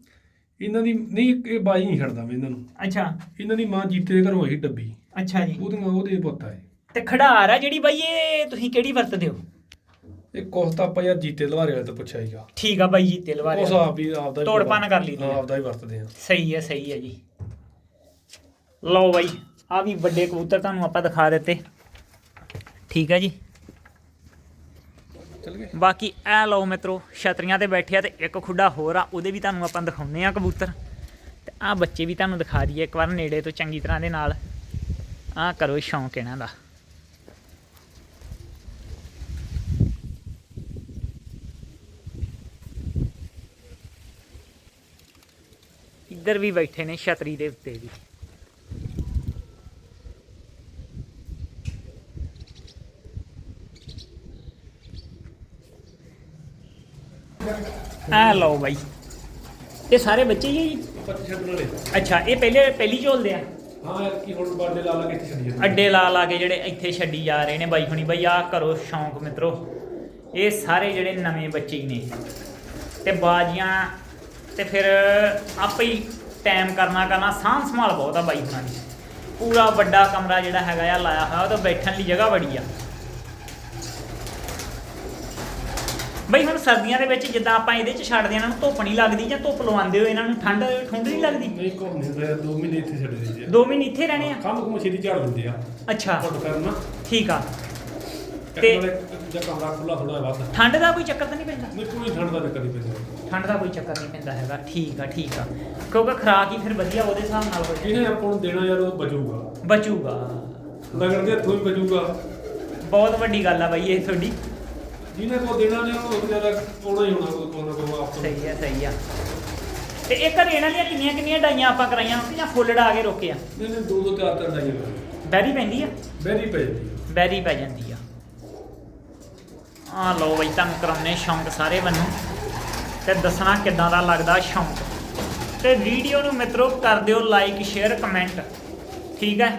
S2: ਇਹਨਾਂ ਦੀ ਨਹੀਂ ਇਹ ਬਾਈ ਨਹੀਂ ਛੱਡਦਾ ਮੈਂ ਇਹਨਾਂ ਨੂੰ।
S1: ਅੱਛਾ।
S2: ਇਹਨਾਂ ਦੀ ਮਾਂ ਜੀਤੇ ਦੇ ਘਰੋਂ ਆਈ ਡੱਬੀ।
S1: ਅੱਛਾ ਜੀ।
S2: ਉਹਦੀਆਂ ਉਹਦੇ ਪੁੱਤ ਆਏ
S1: ਤੇ ਖੜਾਰ ਆ ਜਿਹੜੀ ਬਾਈ ਇਹ ਤੁਸੀਂ ਕਿਹੜੀ ਵਰਤਦੇ ਹੋ?
S2: ਇਹ ਕੋਸਤਾ ਆਪਾਂ ਯਾਰ ਜੀਤੇ ਲਵਾਰੇ ਵਾਲੇ ਤੋਂ ਪੁੱਛਿਆ ਹੀਗਾ
S1: ਠੀਕ ਆ ਬਾਈ ਜੀ ਤਿਲ ਵਾਲੇ।
S2: ਉਸ ਆਪ ਵੀ ਆਪਦਾ ਹੀ
S1: ਤੋੜ ਭੰਨ ਕਰ ਲਈ ਦੀ
S2: ਹਾਂ,
S1: ਆ।
S2: ਆਪਦਾ ਹੀ ਵਰਤਦੇ ਆ।
S1: ਸਹੀ ਹੈ ਸਹੀ ਹੈ ਜੀ। ਲਓ ਬਾਈ ਆ ਵੀ ਵੱਡੇ ਕਬੂਤਰ ਤੁਹਾਨੂੰ ਆਪਾਂ ਦਿਖਾ ਦਿੱਤੇ। ਠੀਕ ਹੈ ਜੀ।
S2: ਚੱਲ ਗਏ।
S1: ਬਾਕੀ ਇਹ ਲਓ ਮਿੱਤਰੋ ਛਤਰੀਆਂ ਤੇ ਬੈਠੇ ਆ ਤੇ ਇੱਕ ਖੁੱਡਾ ਹੋਰ ਆ ਉਹਦੇ ਵੀ ਤੁਹਾਨੂੰ ਆਪਾਂ ਦਿਖਾਉਂਦੇ ਆ ਕਬੂਤਰ। ਤੇ ਆ ਬੱਚੇ ਵੀ ਤੁਹਾਨੂੰ ਦਿਖਾ ਦਈਏ ਇੱਕ ਵਾਰ ਨੇੜੇ ਤੋਂ ਚੰਗੀ ਤਰ੍ਹਾਂ ਦੇ ਨਾਲ। ਆ ਕਰੋ ਸ਼ੌਂਕ ਇਹਨਾਂ ਦਾ। ਇੱਧਰ ਵੀ ਬੈਠੇ ਨੇ ਛਤਰੀ ਦੇ ਉੱਤੇ ਵੀ। ਆ ਲਓ ਬਾਈ। ਇਹ ਸਾਰੇ ਬੱਚੇ ਹੀ ਆ ਜੀ? ਅੱਛਾ ਇਹ ਪਹਿਲੇ ਪਹਿਲੀ ਝੋਲਦੇ ਆ?
S2: ਹਾਂ ਕੀ ਹੁਣ ਬਾਡੇ ਲਾ ਲਾ ਕੇ ਇੱਥੇ ਛੱਡੀ ਜਾਂਦੇ
S1: ਅੱਡੇ ਲਾ ਲਾ ਕੇ ਜਿਹੜੇ ਇੱਥੇ ਛੱਡੀ ਜਾ ਰਹੇ ਨੇ ਬਾਈ ਹੁਣੀ। ਬਾਈ ਆ ਕਰੋ ਸ਼ੌਂਕ ਮਿੱਤਰੋ। ਇਹ ਸਾਰੇ ਜਿਹੜੇ ਨਵੇਂ ਬੱਚੇ ਹੀ ਨੇ। ਤੇ ਬਾਜੀਆਂ ਤੇ ਫਿਰ ਆਪੇ ਹੀ ਟਾਈਮ ਕਰਨਾ ਕਰਨਾ ਸਾਂਭ ਸੰਭਾਲ ਬਹੁਤ ਆ ਬਾਈ ਹੁਣਾਂ ਦੀ। ਪੂਰਾ ਵੱਡਾ ਕਮਰਾ ਜਿਹੜਾ ਹੈਗਾ ਆ ਲਾਇਆ ਹੋਇਆ ਉਹ ਤਾਂ ਬੈਠਣ ਲਈ ਜਗ੍ਹਾ ਬੜੀ ਆ। ਬਈ ਹੁਣ ਸਰਦੀਆਂ ਦੇ ਵਿੱਚ ਜਿੱਦਾਂ ਆਪਾਂ ਇਹਦੇ ਚ ਛੱਡਦੇ ਇਹਨਾਂ ਨੂੰ ਧੁੱਪ ਨਹੀਂ ਲੱਗਦੀ ਜਾਂ ਧੁੱਪ ਲਵਾਉਂਦੇ ਹੋ ਇਹਨਾਂ ਨੂੰ ਠੰਡ ਠੰਡ ਨਹੀਂ ਲੱਗਦੀ?
S2: ਨਹੀਂ ਨਹੀਂ ਯਾਰ, ਦੋ ਮਹੀਨੇ ਇੱਥੇ ਛੱਡ ਦਿੰਦੇ ਆ
S1: ਦੋ ਮਹੀਨੇ ਇੱਥੇ ਰਹਿਣੇ ਆ?
S2: ਕੰਮ ਕੁਮ ਛੇਤੀ ਝਾੜ ਦਿੰਦੇ ਆ।
S1: ਅੱਛਾ।
S2: ਫੁੱਟ ਕਰਨਾ
S1: ਠੀਕ ਆ।
S2: ਤੇ
S1: ਤੇ-
S2: ਨਾਲੇ ਜਾਂ ਕਮਰਾ ਖੁੱਲਾ ਥੋੜਾ ਵੱਧ।
S1: ਠੰਡ ਦਾ ਕੋਈ ਚੱਕਰ ਤਾਂ ਨਹੀਂ ਪੈਂਦਾ?
S2: ਨਹੀਂ ਕੋਈ ਠੰਡ ਦਾ ਚੱਕਰ ਨਹੀਂ ਪੈਂਦਾ।
S1: ਠੰਡ ਦਾ ਕੋਈ ਚੱਕਰ ਨਹੀਂ ਪੈਂਦਾ ਹੈਗਾ। ਠੀਕ ਆ ਠੀਕ ਆ। ਕਿਉਂਕਿ ਖਰਾਕ ਹੀ ਫਿਰ ਵਧੀਆ ਉਹਦੇ ਹਿਸਾਬ ਨਾਲ ਹੋ
S2: ਜਿਹਨੇ ਆਪਾਂ ਨੂੰ ਦੇਣਾ ਯਾਰ ਉਹ ਬਚੂਗਾ।
S1: ਬਚੂਗਾ।
S2: ਨਗਰ ਦੇ ਹੱਥੋਂ ਹੀ ਬਚੂਗਾ।
S1: ਬਹੁਤ ਵੱਡੀ ਗੱਲ ਆ ਬਾਈ ਇਹ ਤੁਹਾਡੀ।
S2: ਜਿਹਨੇ ਕੋ ਦੇਣਾ ਨਹੀਂ ਉਹਨੂੰ ਜ਼ਿਆਦਾ ਆਉਣਾ ਹੀ ਹੋਣਾ ਕੋਈ ਨਾ ਕੋਈ ਆਪ
S1: ਸਹੀ ਆ ਸਹੀ ਆ। ਤੇ ਇਹ ਘਰੇ ਇਹਨਾਂ ਦੀਆਂ ਕਿੰਨੀਆਂ ਕਿੰਨੀਆਂ ਡਾਈਆਂ ਆਪਾਂ ਕਰਾਈਆਂ ਜਾਂ ਫੁੱਲ ਡਾ ਕੇ ਰੋਕੇ ਆ?
S2: ਨਹੀਂ ਨਹੀਂ ਦੋ ਦੋ ਚਾਰ ਚਾਰ ਡਾਈਆਂ।
S1: ਬੈਰੀ ਪੈਂਦੀ ਆ?
S2: ਬੈਰੀ ਪੈ ਜਾਂਦੀ ਆ।
S1: ਬੈਰੀ ਪੈ ਜਾਂਦੀ ਆ। ਆ ਲਓ ਬਈ ਤੁਹਾਨੂੰ ਕਰਾਉਣੇ ਸ਼ੌਂਕ ਸਾਰੇ ਬੰਨੂ ਤੇ ਦੱਸਣਾ ਕਿੱਦਾਂ ਦਾ ਲੱਗਦਾ ਸ਼ੌਂਕ। ਤੇ ਵੀਡੀਓ ਨੂੰ ਮਿੱਤਰੋ ਕਰ ਦਿਓ ਲਾਈਕ ਸ਼ੇਅਰ ਕਮੈਂਟ ਠੀਕ ਹੈ?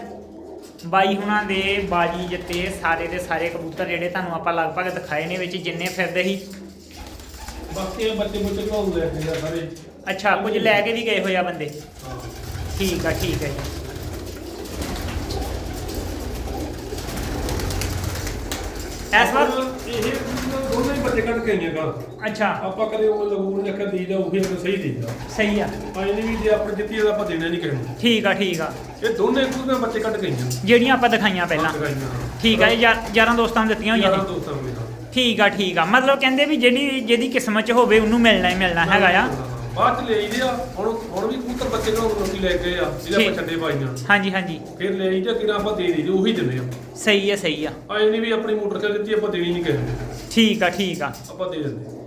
S1: ਬਾਈ ਹੁਣਾਂ ਦੇ ਬਾਜੀ ਜਿੱਤੇ ਸਾਰੇ ਦੇ ਸਾਰੇ ਕਬੂਤਰ ਜਿਹੜੇ ਤੁਹਾਨੂੰ ਆਪਾਂ ਲਗਭਗ ਦਿਖਾਏ ਨੇ ਵਿੱਚ ਜਿੰਨੇ ਫਿਰਦੇ ਸੀ।
S2: ਬਾਕੀ ਇਹ ਬੱਚੇ ਬੱਚੇ ਕੋਲ ਲੈ ਕੇ ਆ ਸਾਰੇ।
S1: ਅੱਛਾ ਕੁਝ ਲੈ ਕੇ ਵੀ ਗਏ ਹੋਏ ਆ ਬੰਦੇ। ਠੀਕ ਆ ਠੀਕ ਹੈ ਜੀ। ਇਸ ਵਾਰ
S2: ਇਹ ਬੱਚੇ ਕੱਢ ਕੇ ਆਈਆਂ ਘਰ।
S1: ਅੱਛਾ।
S2: ਆਪਾਂ ਕਦੇ ਉਹ ਲਗੂ ਨੂੰ ਚੱਕਰ ਦੀ ਜਾ ਉਹੀ ਆਪਾਂ ਸਹੀ ਦੀ ਜਾ
S1: ਸਹੀ ਆ।
S2: ਆਏ ਨਹੀਂ ਵੀ ਜੇ ਆਪਾਂ ਜਿੱਤੀ ਤਾਂ ਆਪਾਂ ਦੇਣਾ ਨਹੀਂ ਕਿਸੇ ਨੂੰ।
S1: ਠੀਕ ਆ ਠੀਕ ਆ।
S2: ਇਹ ਦੋਨੇ ਕੁੜੀਆਂ ਬੱਚੇ ਕੱਢ ਕੇ ਆਈਆਂ।
S1: ਜਿਹੜੀਆਂ ਆਪਾਂ ਦਿਖਾਈਆਂ ਪਹਿਲਾਂ। ਠੀਕ ਆ ਇਹ ਯਾਰ- ਯਾਰਾਂ ਦੋਸਤਾਂ ਨੂੰ ਦਿੱਤੀਆਂ ਹੋਈਆਂ
S2: ਯਾਰਾਂ
S1: ਨੇ
S2: ਦੋਸਤਾਂ ਨੂੰ
S1: ਠੀਕ ਆ ਠੀਕ ਆ। ਮਤਲਬ ਕਹਿੰਦੇ ਵੀ ਜਿਹੜੀ ਜਿਹਦੀ ਕਿਸਮਤ 'ਚ ਹੋਵੇ ਉਹਨੂੰ ਮਿਲਣਾ ਹੀ ਮਿਲਣਾ ਹੈਗਾ ਆ।
S2: ਬਾਅਦ ਚ ਲੈ ਆਈਦੇ ਆ। ਹੁਣ ਹੁਣ ਵੀ ਕਬੂਤਰ ਬੱਚੇ ਨੂੰ ਰੋਟੀ ਲੈ ਗਏ ਆ ਜਿਹਦੇ ਆਪਾਂ। ਛੱਡੇ ਪਾਈਆਂ
S1: ਹਾਂਜੀ ਹਾਂਜੀ।
S2: ਫਿਰ ਲੈ ਆਈ ਕਿਰਾਂ ਆਪਾਂ ਦੇ ਦੀ ਉਹੀ ਦਿੰਦੇ ਆ।
S1: ਸਹੀ ਹੈ ਸਹੀ ਆ।
S2: ਆਏ ਨਹੀਂ ਵੀ ਆਪਣੀ ਮੋਟਰ ਚੱਲ ਦਿੱਤੀ ਆਪਾਂ ਦੇਣੀ ਨਹੀਂ ਕਿਸੇ ਨੂੰ।
S1: ਠੀਕ ਆ ਠੀਕ ਆ।
S2: ਆਪਾਂ ਦੇ ਦਿੰਦੇ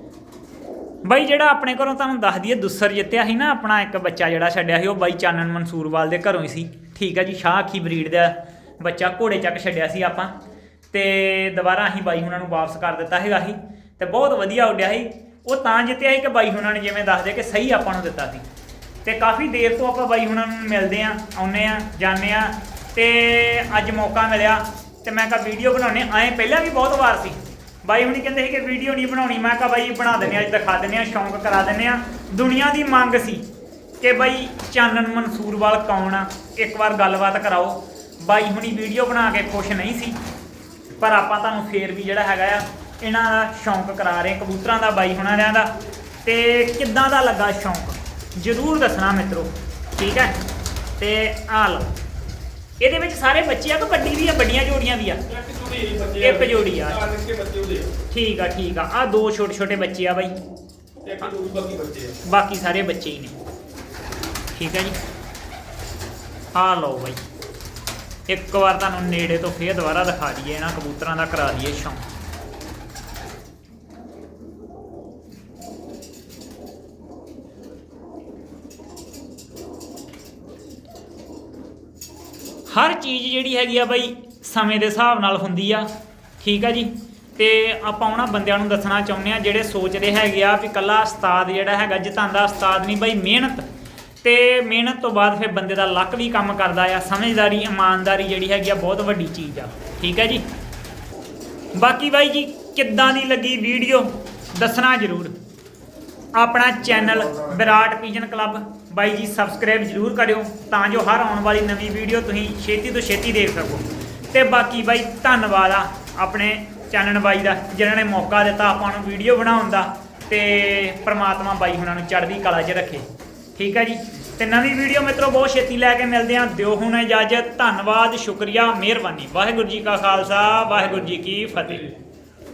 S1: ਬਾਈ ਜਿਹੜਾ ਆਪਣੇ ਘਰੋਂ ਤੁਹਾਨੂੰ ਦੱਸ ਦਈਏ ਦੁੱਸਰ ਜਿੱਤਿਆ ਸੀ ਨਾ ਆਪਣਾ ਇੱਕ ਬੱਚਾ ਜਿਹੜਾ ਛੱਡਿਆ ਸੀ ਉਹ ਬਾਈ ਚਾਨਣ ਮਨਸੂਰਵਾਲ ਦੇ ਘਰੋਂ ਹੀ ਸੀ। ਠੀਕ ਆ ਜੀ ਸ਼ਾਹ ਅੱਖੀ ਬਰੀਡ ਦਾ ਬੱਚਾ ਘੋੜੇ ਚੱਕ ਛੱਡਿਆ ਸੀ ਆਪਾਂ। ਤੇ ਦੁਬਾਰਾ ਅਸੀਂ ਬਾਈ ਹੁਣਾਂ ਨੂੰ ਵਾਪਸ ਕਰ ਦਿੱਤਾ ਹੈਗਾ ਸੀ। ਤੇ ਬਹੁਤ ਵਧੀਆ ਉੱਡਿਆ ਸੀ। ਉਹ ਤਾਂ ਜਿੱਤਿਆ ਸੀ ਕਿ ਬਾਈ ਹੁਣਾਂ ਨੇ ਜਿਵੇਂ ਦੱਸਦੇ ਕਿ ਸਹੀ ਆਪਾਂ ਨੂੰ ਦਿੱਤਾ ਸੀ। ਤੇ ਕਾਫੀ ਦੇਰ ਤੋਂ ਆਪਾਂ ਬਾਈ ਹੁਣਾਂ ਨੂੰ ਮਿਲਦੇ ਆ ਆਉਨੇ ਆ ਜਾਂਦੇ ਆ ਤੇ ਅੱਜ ਮੌਕਾ ਮਿਲਿਆ। ਤੇ ਮੈਂ ਕਿਹਾ ਵੀਡੀਓ ਬਣਾਉਣੇ ਆਏ ਪਹਿਲਾਂ ਵੀ ਬਹੁਤ ਵਾਰ ਸੀ। ਬਾਈ ਹੁਣੀ ਕਹਿੰਦੇ ਸੀ ਕਿ ਵੀਡੀਓ ਨਹੀਂ ਬਣਾਉਣੀ। ਮੈਂ ਕਿਹਾ ਬਾਈ ਬਣਾ ਦਿੰਨੇ ਆ, ਅੱਜ ਦਿਖਾ ਦਿੰਨੇ ਆ, ਸ਼ੌਂਕ ਕਰਾ ਦਿੰਨੇ ਆ। ਦੁਨੀਆ ਦੀ ਮੰਗ ਸੀ ਕਿ ਬਾਈ ਚਾਨਣ ਮਨਸੂਰਵਾਲ ਕੌਣ ਆ? ਇੱਕ ਵਾਰ ਗੱਲਬਾਤ ਕਰਾਓ। ਬਾਈ ਹੁਣੀ ਵੀਡੀਓ ਬਣਾ ਕੇ ਖੁਸ਼ ਨਹੀਂ ਸੀ। ਪਰ ਆਪਾਂ ਤੁਹਾਨੂੰ ਫੇਰ ਵੀ ਜਿਹੜਾ ਹੈਗਾ ਆ, ਇਹਨਾਂ ਦਾ ਸ਼ੌਂਕ ਕਰਾ ਰਹੇ ਕਬੂਤਰਾਂ ਦਾ, ਬਾਈ ਹੁਣਾਂ ਦਾ। ਤੇ ਕਿੱਦਾਂ ਦਾ ਲੱਗਾ ਸ਼ੌਂਕ? ਜਰੂਰ ਦੱਸਣਾ ਮਿੱਤਰੋ, ਠੀਕ ਹੈ? ਤੇ ਆ ਲਓ। ਇਹਦੇ ਵਿੱਚ ਸਾਰੇ ਬੱਚੇ ਆ ਕਿ ਵੀ ਆ, ਵੱਡੀਆਂ ਜੋੜੀਆਂ ਵੀ ਆ?
S2: ਇਹ ਬੱਚੇ
S1: ਇੱਕ ਜੋੜੀ ਆ।
S2: ਚਾਰ ਨਿੱਕੇ ਬੱਚੇ ਉਹਦੇ ਆ।
S1: ਠੀਕ ਆ ਠੀਕ ਆ। ਆ ਦੋ ਛੋਟੇ ਛੋਟੇ ਬੱਚੇ ਆ ਬਾਈ।
S2: ਇੱਕ ਬਾਕੀ ਬੱਚੇ ਆ।
S1: ਬਾਕੀ ਸਾਰੇ ਬੱਚੇ ਹੀ ਨੇ। ਠੀਕ ਹੈ ਜੀ। ਆ ਲਓ ਬਾਈ। ਇੱਕ ਵਾਰ ਤੁਹਾਨੂੰ ਨੇੜੇ ਤੋਂ ਫੇਰ ਦੁਬਾਰਾ ਦਿਖਾ ਦਈਏ ਇਹਨਾਂ ਕਬੂਤਰਾਂ ਦਾ ਕਰਾ ਦਈਏ ਸ਼ੌਂਕ। ਹਰ ਚੀਜ਼ ਜਿਹੜੀ ਹੈਗੀ ਆ ਬਾਈ ਸਮੇਂ ਦੇ ਹਿਸਾਬ ਨਾਲ ਹੁੰਦੀ ਆ। ਠੀਕ ਆ ਜੀ? ਤੇ ਆਪਾਂ ਉਹਨਾਂ ਬੰਦਿਆਂ ਨੂੰ ਦੱਸਣਾ ਚਾਹੁੰਦੇ ਆ, ਜਿਹੜੇ ਸੋਚਦੇ ਹੈਗੇ ਆ ਵੀ ਕੱਲਾ ਉਸਤਾਦ ਜਿਹੜਾ ਹੈਗਾ ਜਿਤਾਂਦਾ ਉਸਤਾਦ ਨਹੀਂ, ਬਾਈ ਮਿਹਨਤ। ਤੇ ਮਿਹਨਤ ਤੋਂ ਬਾਅਦ ਫਿਰ ਬੰਦੇ ਦਾ ਲੱਕ ਵੀ ਕੰਮ ਕਰਦਾ ਆ। ਸਮਝਦਾਰੀ, ਇਮਾਨਦਾਰੀ ਜਿਹੜੀ ਹੈਗੀ ਆ, ਬਹੁਤ ਵੱਡੀ ਚੀਜ਼ ਆ। ਠੀਕ ਹੈ ਜੀ? ਬਾਕੀ ਬਾਈ ਜੀ, ਕਿੱਦਾਂ ਦੀ ਲੱਗੀ ਵੀਡੀਓ? ਦੱਸਣਾ ਜ਼ਰੂਰ। ਆਪਣਾ ਚੈਨਲ ਵਿਰਾਟ ਪੀਜਨ ਕਲੱਬ, ਬਾਈ ਜੀ, ਸਬਸਕ੍ਰਾਈਬ ਜ਼ਰੂਰ ਕਰਿਓ, ਤਾਂ ਜੋ ਹਰ ਆਉਣ ਵਾਲੀ ਨਵੀਂ ਵੀਡੀਓ ਤੁਸੀਂ ਛੇਤੀ ਤੋਂ ਛੇਤੀ ਦੇਖ ਸਕੋ। ਤੇ ਬਾਕੀ ਬਾਈ ਧੰਨਵਾਦ ਆ ਆਪਣੇ ਚੈਨਲ ਬਾਈ ਦਾ, ਜਿਨ੍ਹਾਂ ਨੇ ਮੌਕਾ ਦਿੱਤਾ ਆਪਾਂ ਨੂੰ ਵੀਡੀਓ ਬਣਾਉਣ ਦਾ ਤੇ ਪ੍ਰਮਾਤਮਾ ਬਾਈ ਹੁਣਾਂ ਨੂੰ ਚੜ੍ਹਦੀ ਕਲਾ 'ਚ ਰੱਖੇ। ਠੀਕ ਹੈ ਜੀ? ਤੇ ਨਵੀਂ ਵੀਡੀਓ ਮਿੱਤਰੋ ਬਹੁਤ ਛੇਤੀ ਲੈ ਕੇ ਮਿਲਦੇ ਆਂ ਦਿਓ ਹੁਣ ਇਜਾਜ਼ਤ, ਧੰਨਵਾਦ, ਸ਼ੁਕਰੀਆ, ਮਿਹਰਬਾਨੀ। ਵਾਹਿਗੁਰੂ ਜੀ ਕਾ ਖਾਲਸਾ, ਵਾਹਿਗੁਰੂ ਜੀ ਕੀ ਫਤਿਹ।